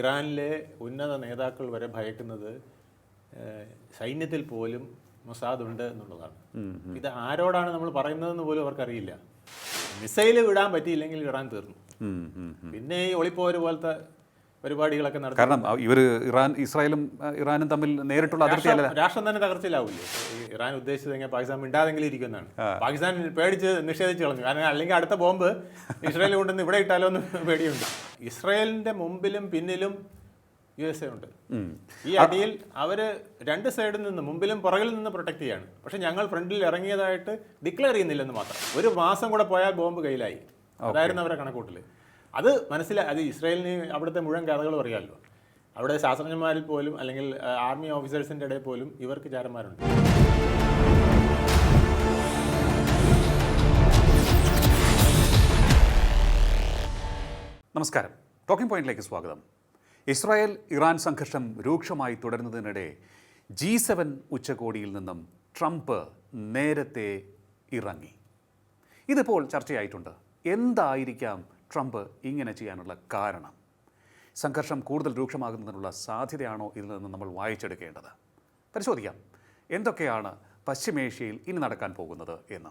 ഇറാനിലെ ഉന്നത നേതാക്കൾ വരെ ഭയക്കുന്നത് സൈന്യത്തിൽ പോലും മൊസാദ് ഉണ്ട് എന്നുള്ളതാണ്. ഇത് ആരോടാണ് നമ്മൾ പറയുന്നതെന്ന് പോലും അവർക്കറിയില്ല. മിസൈൽ വിടാൻ പറ്റിയില്ലെങ്കിൽ ഇറാൻ തീർന്നു. പിന്നെ ഈ ഒളിപ്പോര് പോലത്തെ പരിപാടികളൊക്കെ നടത്തും കാരണം ഇവർ ഇറാൻ ഇസ്രായേലും ഇറാനും തമ്മിൽ നേരിട്ടുള്ള അതിർത്തിയല്ല. രാഷ്ട്രം തന്നെ തകർച്ചയിലാവില്ലേ? ഇറാൻ ഉദ്ദേശിച്ചത് എങ്ങനെ പാകിസ്ഥാൻ മിണ്ടാതെങ്കിലും ഇരിക്കുന്നതാണ് പാകിസ്ഥാൻ പേടിച്ച് നിഷേധിച്ച് കളഞ്ഞു. കാരണം അല്ലെങ്കിൽ അടുത്ത ബോംബ് ഇസ്രായേൽ കൊണ്ടുവന്ന് ഇവിടെ ഇട്ടാലോ എന്ന് പേടിയുണ്ട്. ഇസ്രായേലിന്റെ മുമ്പിലും പിന്നിലും യു എസ് എ ഉണ്ട്. ഈ അടിയിൽ അവർ രണ്ട് സൈഡിൽ നിന്ന് മുമ്പിലും പുറകിൽ നിന്ന് പ്രൊട്ടക്ട് ചെയ്യാണ്. പക്ഷെ ഞങ്ങൾ ഫ്രണ്ടിൽ ഇറങ്ങിയതായിട്ട് ഡിക്ലെയർ ചെയ്യുന്നില്ലെന്ന് മാത്രം. ഒരു മാസം കൂടെ പോയാൽ ബോംബ് കയ്യിലായി. അതായിരുന്നു അവരുടെ കണക്കൂട്ടൽ അത് മനസ്സിലായി അത് ഇസ്രയേലിന് അവിടുത്തെ മുഴുവൻ കഥകളും അറിയാമല്ലോ അവിടെ ശാസ്ത്രജ്ഞന്മാരിൽ പോലും അല്ലെങ്കിൽ ആർമി ഓഫീസേഴ്സിന്റെ ഇടയിൽ പോലും ഇവർക്ക് ചാരന്മാരുണ്ട്. നമസ്കാരം. ടോക്കിംഗ് പോയിന്റിലേക്ക് സ്വാഗതം. ഇസ്രായേൽ ഇറാൻ സംഘർഷം രൂക്ഷമായി തുടരുന്നതിനിടെ ജി സെവൻ ഉച്ചകോടിയിൽ നിന്നും ട്രംപ് നേരത്തെ ഇറങ്ങി. ഇതിപ്പോൾ ചർച്ചയായിട്ടുണ്ട്. എന്തായിരിക്കാം ട്രംപ് ഇങ്ങനെ ചെയ്യാനുള്ള കാരണം? സംഘർഷം കൂടുതൽ രൂക്ഷമാകുന്നതിനുള്ള സാധ്യതയാണോ ഇതിൽ നിന്ന് നമ്മൾ വായിച്ചെടുക്കേണ്ടത്? പരിശോധിക്കാം. എന്തൊക്കെയാണ് പശ്ചിമേഷ്യയിൽ ഇനി നടക്കാൻ പോകുന്നത് എന്ന്.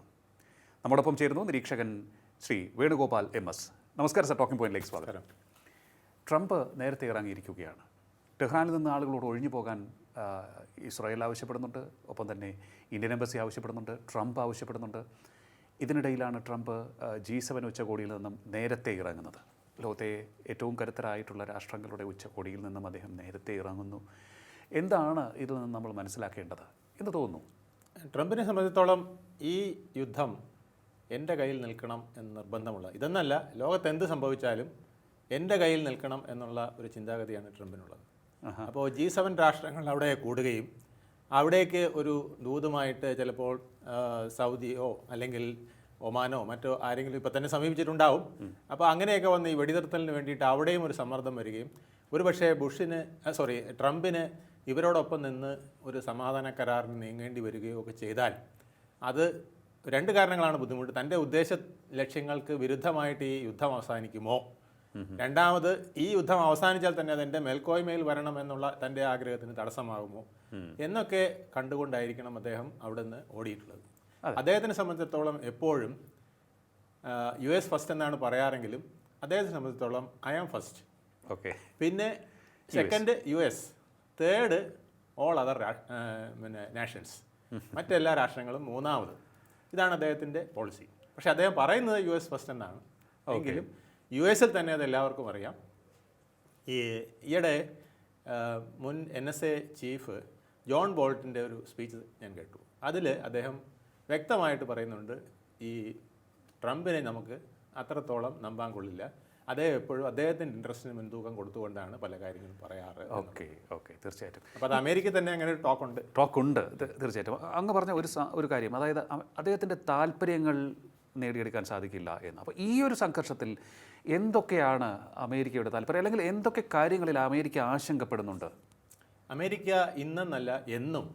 നമ്മോടൊപ്പം ചേരുന്നു നിരീക്ഷകൻ ശ്രീ വേണുഗോപാൽ എം എസ്. നമസ്കാരം സർ ടോക്കിംഗ് പോയിന്റിലേക്ക് സ്വാഗതം. ട്രംപ് നേരത്തെ ഇറങ്ങിയിരിക്കുകയാണ്. ടെഹ്റാനിൽ നിന്ന് ആളുകളോട് ഒഴിഞ്ഞു പോകാൻ ഇസ്രായേൽ ആവശ്യപ്പെടുന്നുണ്ട്. ഒപ്പം തന്നെ ഇന്ത്യൻ എംബസി ആവശ്യപ്പെടുന്നുണ്ട്. ട്രംപ് ആവശ്യപ്പെടുന്നുണ്ട്. ഇതിനിടയിലാണ് ട്രംപ് ജി സെവൻ ഉച്ചകോടിയിൽ നിന്നും നേരത്തെ ഇറങ്ങുന്നത്. ലോകത്തെ ഏറ്റവും കരുത്തരായിട്ടുള്ള രാഷ്ട്രങ്ങളുടെ ഉച്ചകോടിയിൽ നിന്നും അദ്ദേഹം നേരത്തെ ഇറങ്ങുന്നു. എന്താണ് ഇതിൽ നിന്ന് നമ്മൾ മനസ്സിലാക്കേണ്ടത് എന്ന് തോന്നുന്നു? ട്രംപിനെ സംബന്ധിച്ചിടത്തോളം ഈ യുദ്ധം എന്റെ കയ്യിൽ നിൽക്കണം എന്ന് നിർബന്ധമുള്ള ഇതെന്നല്ല ലോകത്ത് എന്ത് സംഭവിച്ചാലും എന്റെ കയ്യിൽ നിൽക്കണം എന്നുള്ള ഒരു ചിന്താഗതിയാണ് ട്രംപിനുള്ളത്. അപ്പോൾ ജി സെവൻ രാഷ്ട്രങ്ങൾ അവിടെ കൂടുകയും അവിടേക്ക് ഒരു ദൂതുമായിട്ട് ചിലപ്പോൾ സൗദിയോ അല്ലെങ്കിൽ ഒമാനോ മറ്റോ ആരെങ്കിലും ഇപ്പം തന്നെ സമീപിച്ചിട്ടുണ്ടാവും. അപ്പോൾ അങ്ങനെയൊക്കെ വന്ന് ഈ വെടിനിർത്തലിന് വേണ്ടിയിട്ട് അവിടെയും ഒരു സമ്മർദ്ദം വരികയും ഒരു പക്ഷേ ബുഷിന് സോറി ട്രംപിന് ഇവരോടൊപ്പം നിന്ന് ഒരു സമാധാന കരാറിന് നീങ്ങേണ്ടി വരികയോ ഒക്കെ ചെയ്താൽ അത് രണ്ട് കാരണങ്ങളാണ് ബുദ്ധിമുട്ട്. തന്റെ ഉദ്ദേശ ലക്ഷ്യങ്ങൾക്ക് വിരുദ്ധമായിട്ട് ഈ യുദ്ധം അവസാനിക്കുമോ? രണ്ടാമത് ഈ യുദ്ധം അവസാനിച്ചാൽ തന്നെ അതിന്റെ മേൽക്കോയ്മയിൽ വരണം എന്നുള്ള തന്റെ ആഗ്രഹത്തിന് തടസ്സമാകുമോ? എന്നൊക്കെ കണ്ടുകൊണ്ടായിരിക്കണം അദ്ദേഹം അവിടെ നിന്ന് ഓടിയിട്ടുള്ളത് അദ്ദേഹത്തിനെ സംബന്ധിച്ചിടത്തോളം എപ്പോഴും യു എസ് ഫസ്റ്റ് എന്നാണ് പറയാറെങ്കിലും അദ്ദേഹത്തെ സംബന്ധിച്ചിടത്തോളം ഐ ആം ഫസ്റ്റ്. ഓക്കെ. പിന്നെ second U S. Third all other പിന്നെ നാഷൻസ്. മറ്റെല്ലാ രാഷ്ട്രങ്ങളും മൂന്നാമത്. ഇതാണ് അദ്ദേഹത്തിന്റെ പോളിസി പക്ഷേ അദ്ദേഹം പറയുന്നത് യു എസ് ഫസ്റ്റ് എന്നാണ്. എങ്കിലും യു എസിൽ തന്നെ അത് എല്ലാവർക്കും അറിയാം. ഈ ഈയിടെ മുൻ N S A chief John ബോൾട്ടിന്റെ ഒരു സ്പീച്ച് ഞാൻ കേട്ടു. അതിൽ അദ്ദേഹം വ്യക്തമായിട്ട് പറയുന്നുണ്ട് ഈ ട്രംപിനെ നമുക്ക് അത്രത്തോളം നമ്പാൻ കൊള്ളില്ല. അദ്ദേഹം എപ്പോഴും അദ്ദേഹത്തിന്റെ ഇൻട്രസ്റ്റിന് മുൻതൂക്കം കൊടുത്തുകൊണ്ടാണ് പല കാര്യങ്ങളും പറയാറ് ഓക്കെ ഓക്കെ തീർച്ചയായിട്ടും. അപ്പോൾ അത് അമേരിക്കയിൽ തന്നെ അങ്ങനെ ഒരു ടോക്ക് ഉണ്ട്. ടോക്ക് ഉണ്ട് തീർച്ചയായിട്ടും. അങ്ങ് പറഞ്ഞ ഒരു ഒരു കാര്യം അതായത് അദ്ദേഹത്തിന്റെ താല്പര്യങ്ങൾ നേടിയെടുക്കാൻ സാധിക്കില്ല എന്ന്. അപ്പോൾ ഈ ഒരു സംഘർഷത്തിൽ എന്തൊക്കെയാണ് അമേരിക്കയുടെ താല്പര്യം? അല്ലെങ്കിൽ എന്തൊക്കെ കാര്യങ്ങളിൽ അമേരിക്ക ആശങ്കപ്പെടുന്നുണ്ട്? അമേരിക്ക ഇന്നെന്നല്ല എന്നും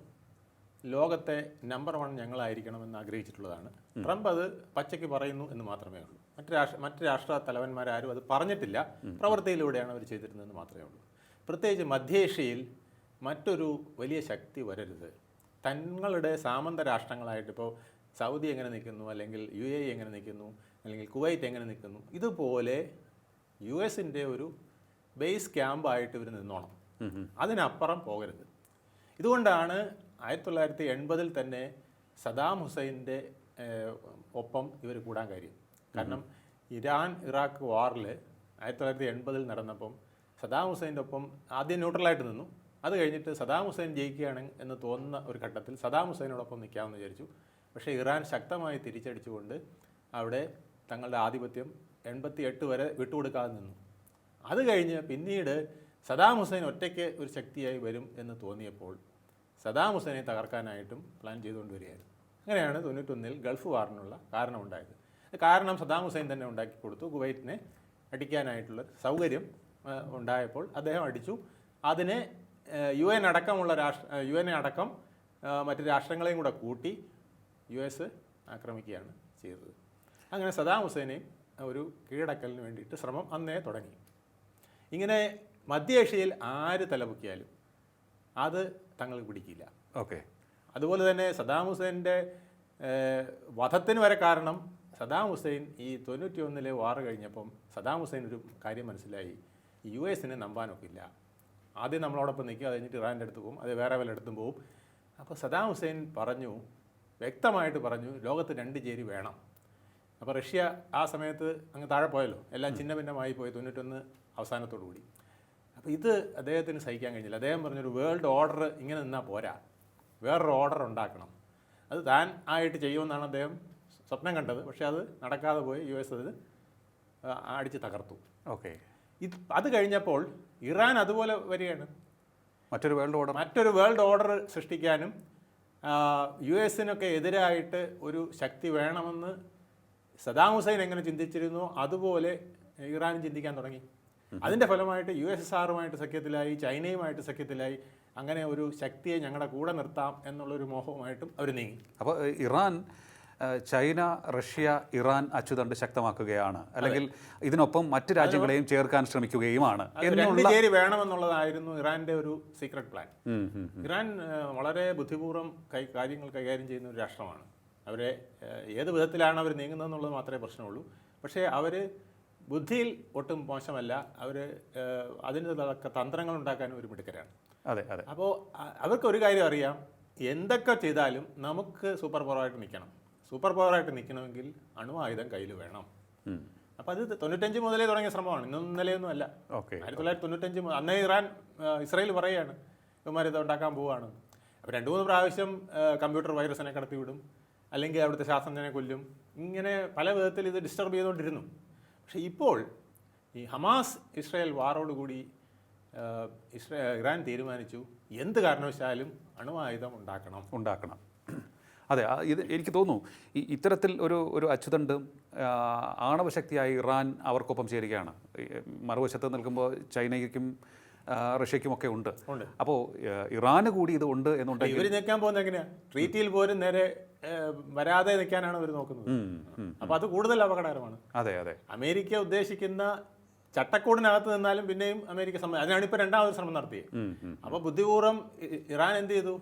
ലോകത്തെ നമ്പർ വൺ ഞങ്ങളായിരിക്കണമെന്ന് ആഗ്രഹിച്ചിട്ടുള്ളതാണ്. ട്രംപ് അത് പച്ചയ്ക്ക് പറയുന്നു എന്ന് മാത്രമേ ഉള്ളൂ. മറ്റ് രാഷ്ട്ര മറ്റ് രാഷ്ട്ര തലവന്മാരാരും അത് പറഞ്ഞിട്ടില്ല. പ്രവൃത്തിയിലൂടെയാണ് അവർ ചെയ്തിരുന്നതെന്ന് മാത്രമേ ഉള്ളൂ. പ്രത്യേകിച്ച് മധ്യേഷ്യയിൽ മറ്റൊരു വലിയ ശക്തി വരരുത്. തങ്ങളുടെ സാമന്ത രാഷ്ട്രങ്ങളായിട്ട് ഇപ്പോൾ സൗദി എങ്ങനെ നിൽക്കുന്നു? അല്ലെങ്കിൽ യു എ എങ്ങനെ നിൽക്കുന്നു? അല്ലെങ്കിൽ കുവൈറ്റ് എങ്ങനെ നിൽക്കുന്നു? ഇതുപോലെ യു എസിന്റെ ഒരു ബേസ് ക്യാമ്പായിട്ട് ഇവർ നിന്നോണം. അതിനപ്പുറം പോകരുത്. ഇതുകൊണ്ടാണ് ആയിരത്തി തൊള്ളായിരത്തി എൺപതിൽ തന്നെ സദാം ഹുസൈന്റെ ഒപ്പം ഇവർ കൂടാൻ കാര്യം കാരണം ഇറാൻ ഇറാഖ് വാറിൽ ആയിരത്തി തൊള്ളായിരത്തി എൺപതിൽ നടന്നപ്പം സദാം ഹുസൈന്റെ ഒപ്പം ആദ്യം ന്യൂട്രലായിട്ട് നിന്നു. അത് കഴിഞ്ഞിട്ട് സദാം ഹുസൈൻ ജയിക്കുകയാണ് എന്ന് തോന്നുന്ന ഒരു ഘട്ടത്തിൽ സദാം ഹുസൈനോടൊപ്പം നിൽക്കാമെന്ന് വിചാരിച്ചു. പക്ഷേ ഇറാൻ ശക്തമായി തിരിച്ചടിച്ചുകൊണ്ട് അവിടെ തങ്ങളുടെ ആധിപത്യം എൺപത്തി എട്ട് വരെ വിട്ടുകൊടുക്കാതെ നിന്നു. അത് കഴിഞ്ഞ് പിന്നീട് സദാം ഹുസൈൻ ഒറ്റയ്ക്ക് ഒരു ശക്തിയായി വരും എന്ന് തോന്നിയപ്പോൾ സദാം ഹുസൈനെ തകർക്കാനായിട്ടും പ്ലാൻ ചെയ്തുകൊണ്ട് വരികയായിരുന്നു അങ്ങനെയാണ് തൊണ്ണൂറ്റൊന്നിൽ ഗൾഫ് വാറിനുള്ള കാരണമുണ്ടായത്. കാരണം സദാം ഹുസൈൻ തന്നെ ഉണ്ടാക്കി കൊടുത്തു. കുവൈറ്റിനെ അടിക്കാനായിട്ടുള്ള സൗകര്യം ഉണ്ടായപ്പോൾ അദ്ദേഹം അടിച്ചു. അതിനെ യു എൻ അടക്കമുള്ള രാഷ്ട്ര യു എൻ അടക്കം മറ്റു മറ്റ് രാഷ്ട്രങ്ങളെയും കൂടെ കൂട്ടി യു എസ് ആക്രമിക്കുകയാണ് ചെയ്തത്. അങ്ങനെ സദാം ഹുസൈനെ ഒരു കീഴടക്കലിന് വേണ്ടിയിട്ട് ശ്രമം അന്നേ തുടങ്ങി. ഇങ്ങനെ മധ്യേഷ്യയിൽ ആര് തലപൊക്കിയാലും അത് തങ്ങൾക്ക് പിടിക്കില്ല. ഓക്കെ. അതുപോലെ തന്നെ സദാം ഹുസൈന്റെ വധത്തിന് വരെ കാരണം സദാം ഹുസൈൻ ഈ തൊണ്ണൂറ്റി ഒന്നിലെ വാർ കഴിഞ്ഞപ്പം സദാം ഹുസൈൻ ഒരു കാര്യം മനസ്സിലായി. യു എസിനെ നമ്പാനൊക്കില്ല ആദ്യം നമ്മളോടൊപ്പം നിൽക്കും അത് കഴിഞ്ഞിട്ട് ഇറാന്റെ അടുത്ത് പോകും അത് വേറെ വല്ല അടുത്തും പോകും. അപ്പോൾ സദാം ഹുസൈൻ പറഞ്ഞു വ്യക്തമായിട്ട് പറഞ്ഞു ലോകത്ത് രണ്ട് ചേരി വേണം. അപ്പോൾ റഷ്യ ആ സമയത്ത് അങ്ങ് താഴെ പോയല്ലോ. എല്ലാം ചിന്ന ഭിന്നമായി പോയി തൊണ്ണൂറ്റൊന്ന് അവസാനത്തോടു കൂടി. അപ്പോൾ ഇത് അദ്ദേഹത്തിന് സഹിക്കാൻ കഴിഞ്ഞില്ല. അദ്ദേഹം പറഞ്ഞൊരു വേൾഡ് ഓർഡർ ഇങ്ങനെ നിന്നാൽ പോരാ. വേറൊരു ഓർഡർ ഉണ്ടാക്കണം. അത് താൻ ആയിട്ട് ചെയ്യുമെന്നാണ് അദ്ദേഹം സ്വപ്നം കണ്ടത്. പക്ഷേ അത് നടക്കാതെ പോയി യു എസ് അത് അടിച്ച് തകർത്തു. ഓക്കെ. ഇത് അത് കഴിഞ്ഞപ്പോൾ ഇറാൻ അതുപോലെ വരികയാണ്. മറ്റൊരു വേൾഡ് ഓർഡർ മറ്റൊരു വേൾഡ് ഓർഡർ സൃഷ്ടിക്കാനും യു എസിനൊക്കെ എതിരായിട്ട് ഒരു ശക്തി വേണമെന്ന് സദാം ഹുസൈൻ എങ്ങനെ ചിന്തിച്ചിരുന്നോ? അതുപോലെ ഇറാനും ചിന്തിക്കാൻ തുടങ്ങി. അതിന്റെ ഫലമായിട്ട് യു എസ് എസ് ആറുമായിട്ട് സഖ്യത്തിലായി ചൈനയുമായിട്ട് സഖ്യത്തിലായി അങ്ങനെ ഒരു ശക്തിയെ ഞങ്ങളുടെ കൂടെ നിർത്താം എന്നുള്ളൊരു മോഹവുമായിട്ടും അവർ നീങ്ങി. അപ്പോൾ ഇറാൻ ചൈന റഷ്യ ഇറാൻ അച്ചുതണ്ട് ശക്തമാക്കുകയാണ്. അല്ലെങ്കിൽ ഇതിനൊപ്പം മറ്റ് രാജ്യങ്ങളെയും ചേർക്കാൻ ശ്രമിക്കുകയുമാണ് ചേരി വേണമെന്നുള്ളതായിരുന്നു ഇറാന്റെ ഒരു സീക്രട്ട് പ്ലാൻ. ഇറാൻ വളരെ ബുദ്ധിപൂർവം കൈ കാര്യങ്ങൾ കൈകാര്യം ചെയ്യുന്ന ഒരു രാഷ്ട്രമാണ്. അവരെ ഏത് വിധത്തിലാണ് അവർ നീങ്ങുന്നതെന്നുള്ളത് മാത്രമേ പ്രശ്നമുള്ളൂ. പക്ഷേ അവർ ബുദ്ധിയിൽ ഒട്ടും മോശമല്ല. അവർ അതിന് തന്ത്രങ്ങൾ ഉണ്ടാക്കാനും ഒരു മിടുക്കരാണ്. അതെ അതെ. അപ്പോൾ അവർക്ക് ഒരു കാര്യം അറിയാം. എന്തൊക്കെ ചെയ്താലും നമുക്ക് സൂപ്പർ പവറായിട്ട് നിൽക്കണം. സൂപ്പർ പവറായിട്ട് നിൽക്കണമെങ്കിൽ അണുവായുധം കയ്യിൽ വേണം. അപ്പോൾ അത് തൊണ്ണൂറ്റഞ്ച് മുതലേ തുടങ്ങിയ ശ്രമമാണ്. ഇന്നും ഇന്നലെയൊന്നും അല്ല. ഓക്കെ. ആയിരത്തി തൊള്ളായിരത്തി തൊണ്ണൂറ്റഞ്ച് അന്നേ ഇറാൻ ഇസ്രയേൽ പറയുകയാണ്. ഇവന്മാർ ഇത് ഉണ്ടാക്കാൻ പോവുകയാണ് അപ്പോൾ രണ്ട് മൂന്ന് പ്രാവശ്യം കമ്പ്യൂട്ടർ വൈറസിനെ കടത്തിവിടും. അല്ലെങ്കിൽ അവിടുത്തെ ശാസ്ത്രജ്ഞനെ കൊല്ലും. ഇങ്ങനെ പല വിധത്തിൽ ഇത് ഡിസ്റ്റർബ് ചെയ്തുകൊണ്ടിരുന്നു. പക്ഷേ ഇപ്പോൾ ഈ ഹമാസ് ഇസ്രായേൽ വാറോടുകൂടി ഇസ്രേ ഇറാൻ തീരുമാനിച്ചു എന്ത് കാരണവശാലും അണുവായുധം ഉണ്ടാക്കണം. ഉണ്ടാക്കണം. അതെ ഇത് എനിക്ക് തോന്നുന്നു ഈ ഇത്തരത്തിൽ ഒരു ഒരു അച്ചുതണ്ട് ആണവശക്തിയായി ഇറാൻ അവർക്കൊപ്പം ചേരുകയാണ്. മറുവശത്ത് നിൽക്കുമ്പോൾ ചൈനയ്ക്കും ഒക്കെ ഉണ്ട്. അപ്പോൾ ഇറാന് കൂടി ഇത് ഉണ്ട് എന്നുണ്ടെങ്കിൽ ഇവർ നിൽക്കാൻ പോകുന്ന എങ്ങനെയാ? ട്രീറ്റിയിൽ പോലും നേരെ വരാതെ നിൽക്കാനാണ് അവർ നോക്കുന്നത്. അപ്പോൾ അത് കൂടുതൽ അപകടകരമാണ്. അതെ അതെ. അമേരിക്ക ഉദ്ദേശിക്കുന്ന ചട്ടക്കൂടിനകത്ത് നിന്നാലും പിന്നെയും അമേരിക്ക ശ്രമം അതിനാണ് ഇപ്പൊ രണ്ടാമത് ശ്രമം നടത്തിയത്. അപ്പോൾ ബുദ്ധിപൂർവം ഇറാൻ എന്ത് ചെയ്തു?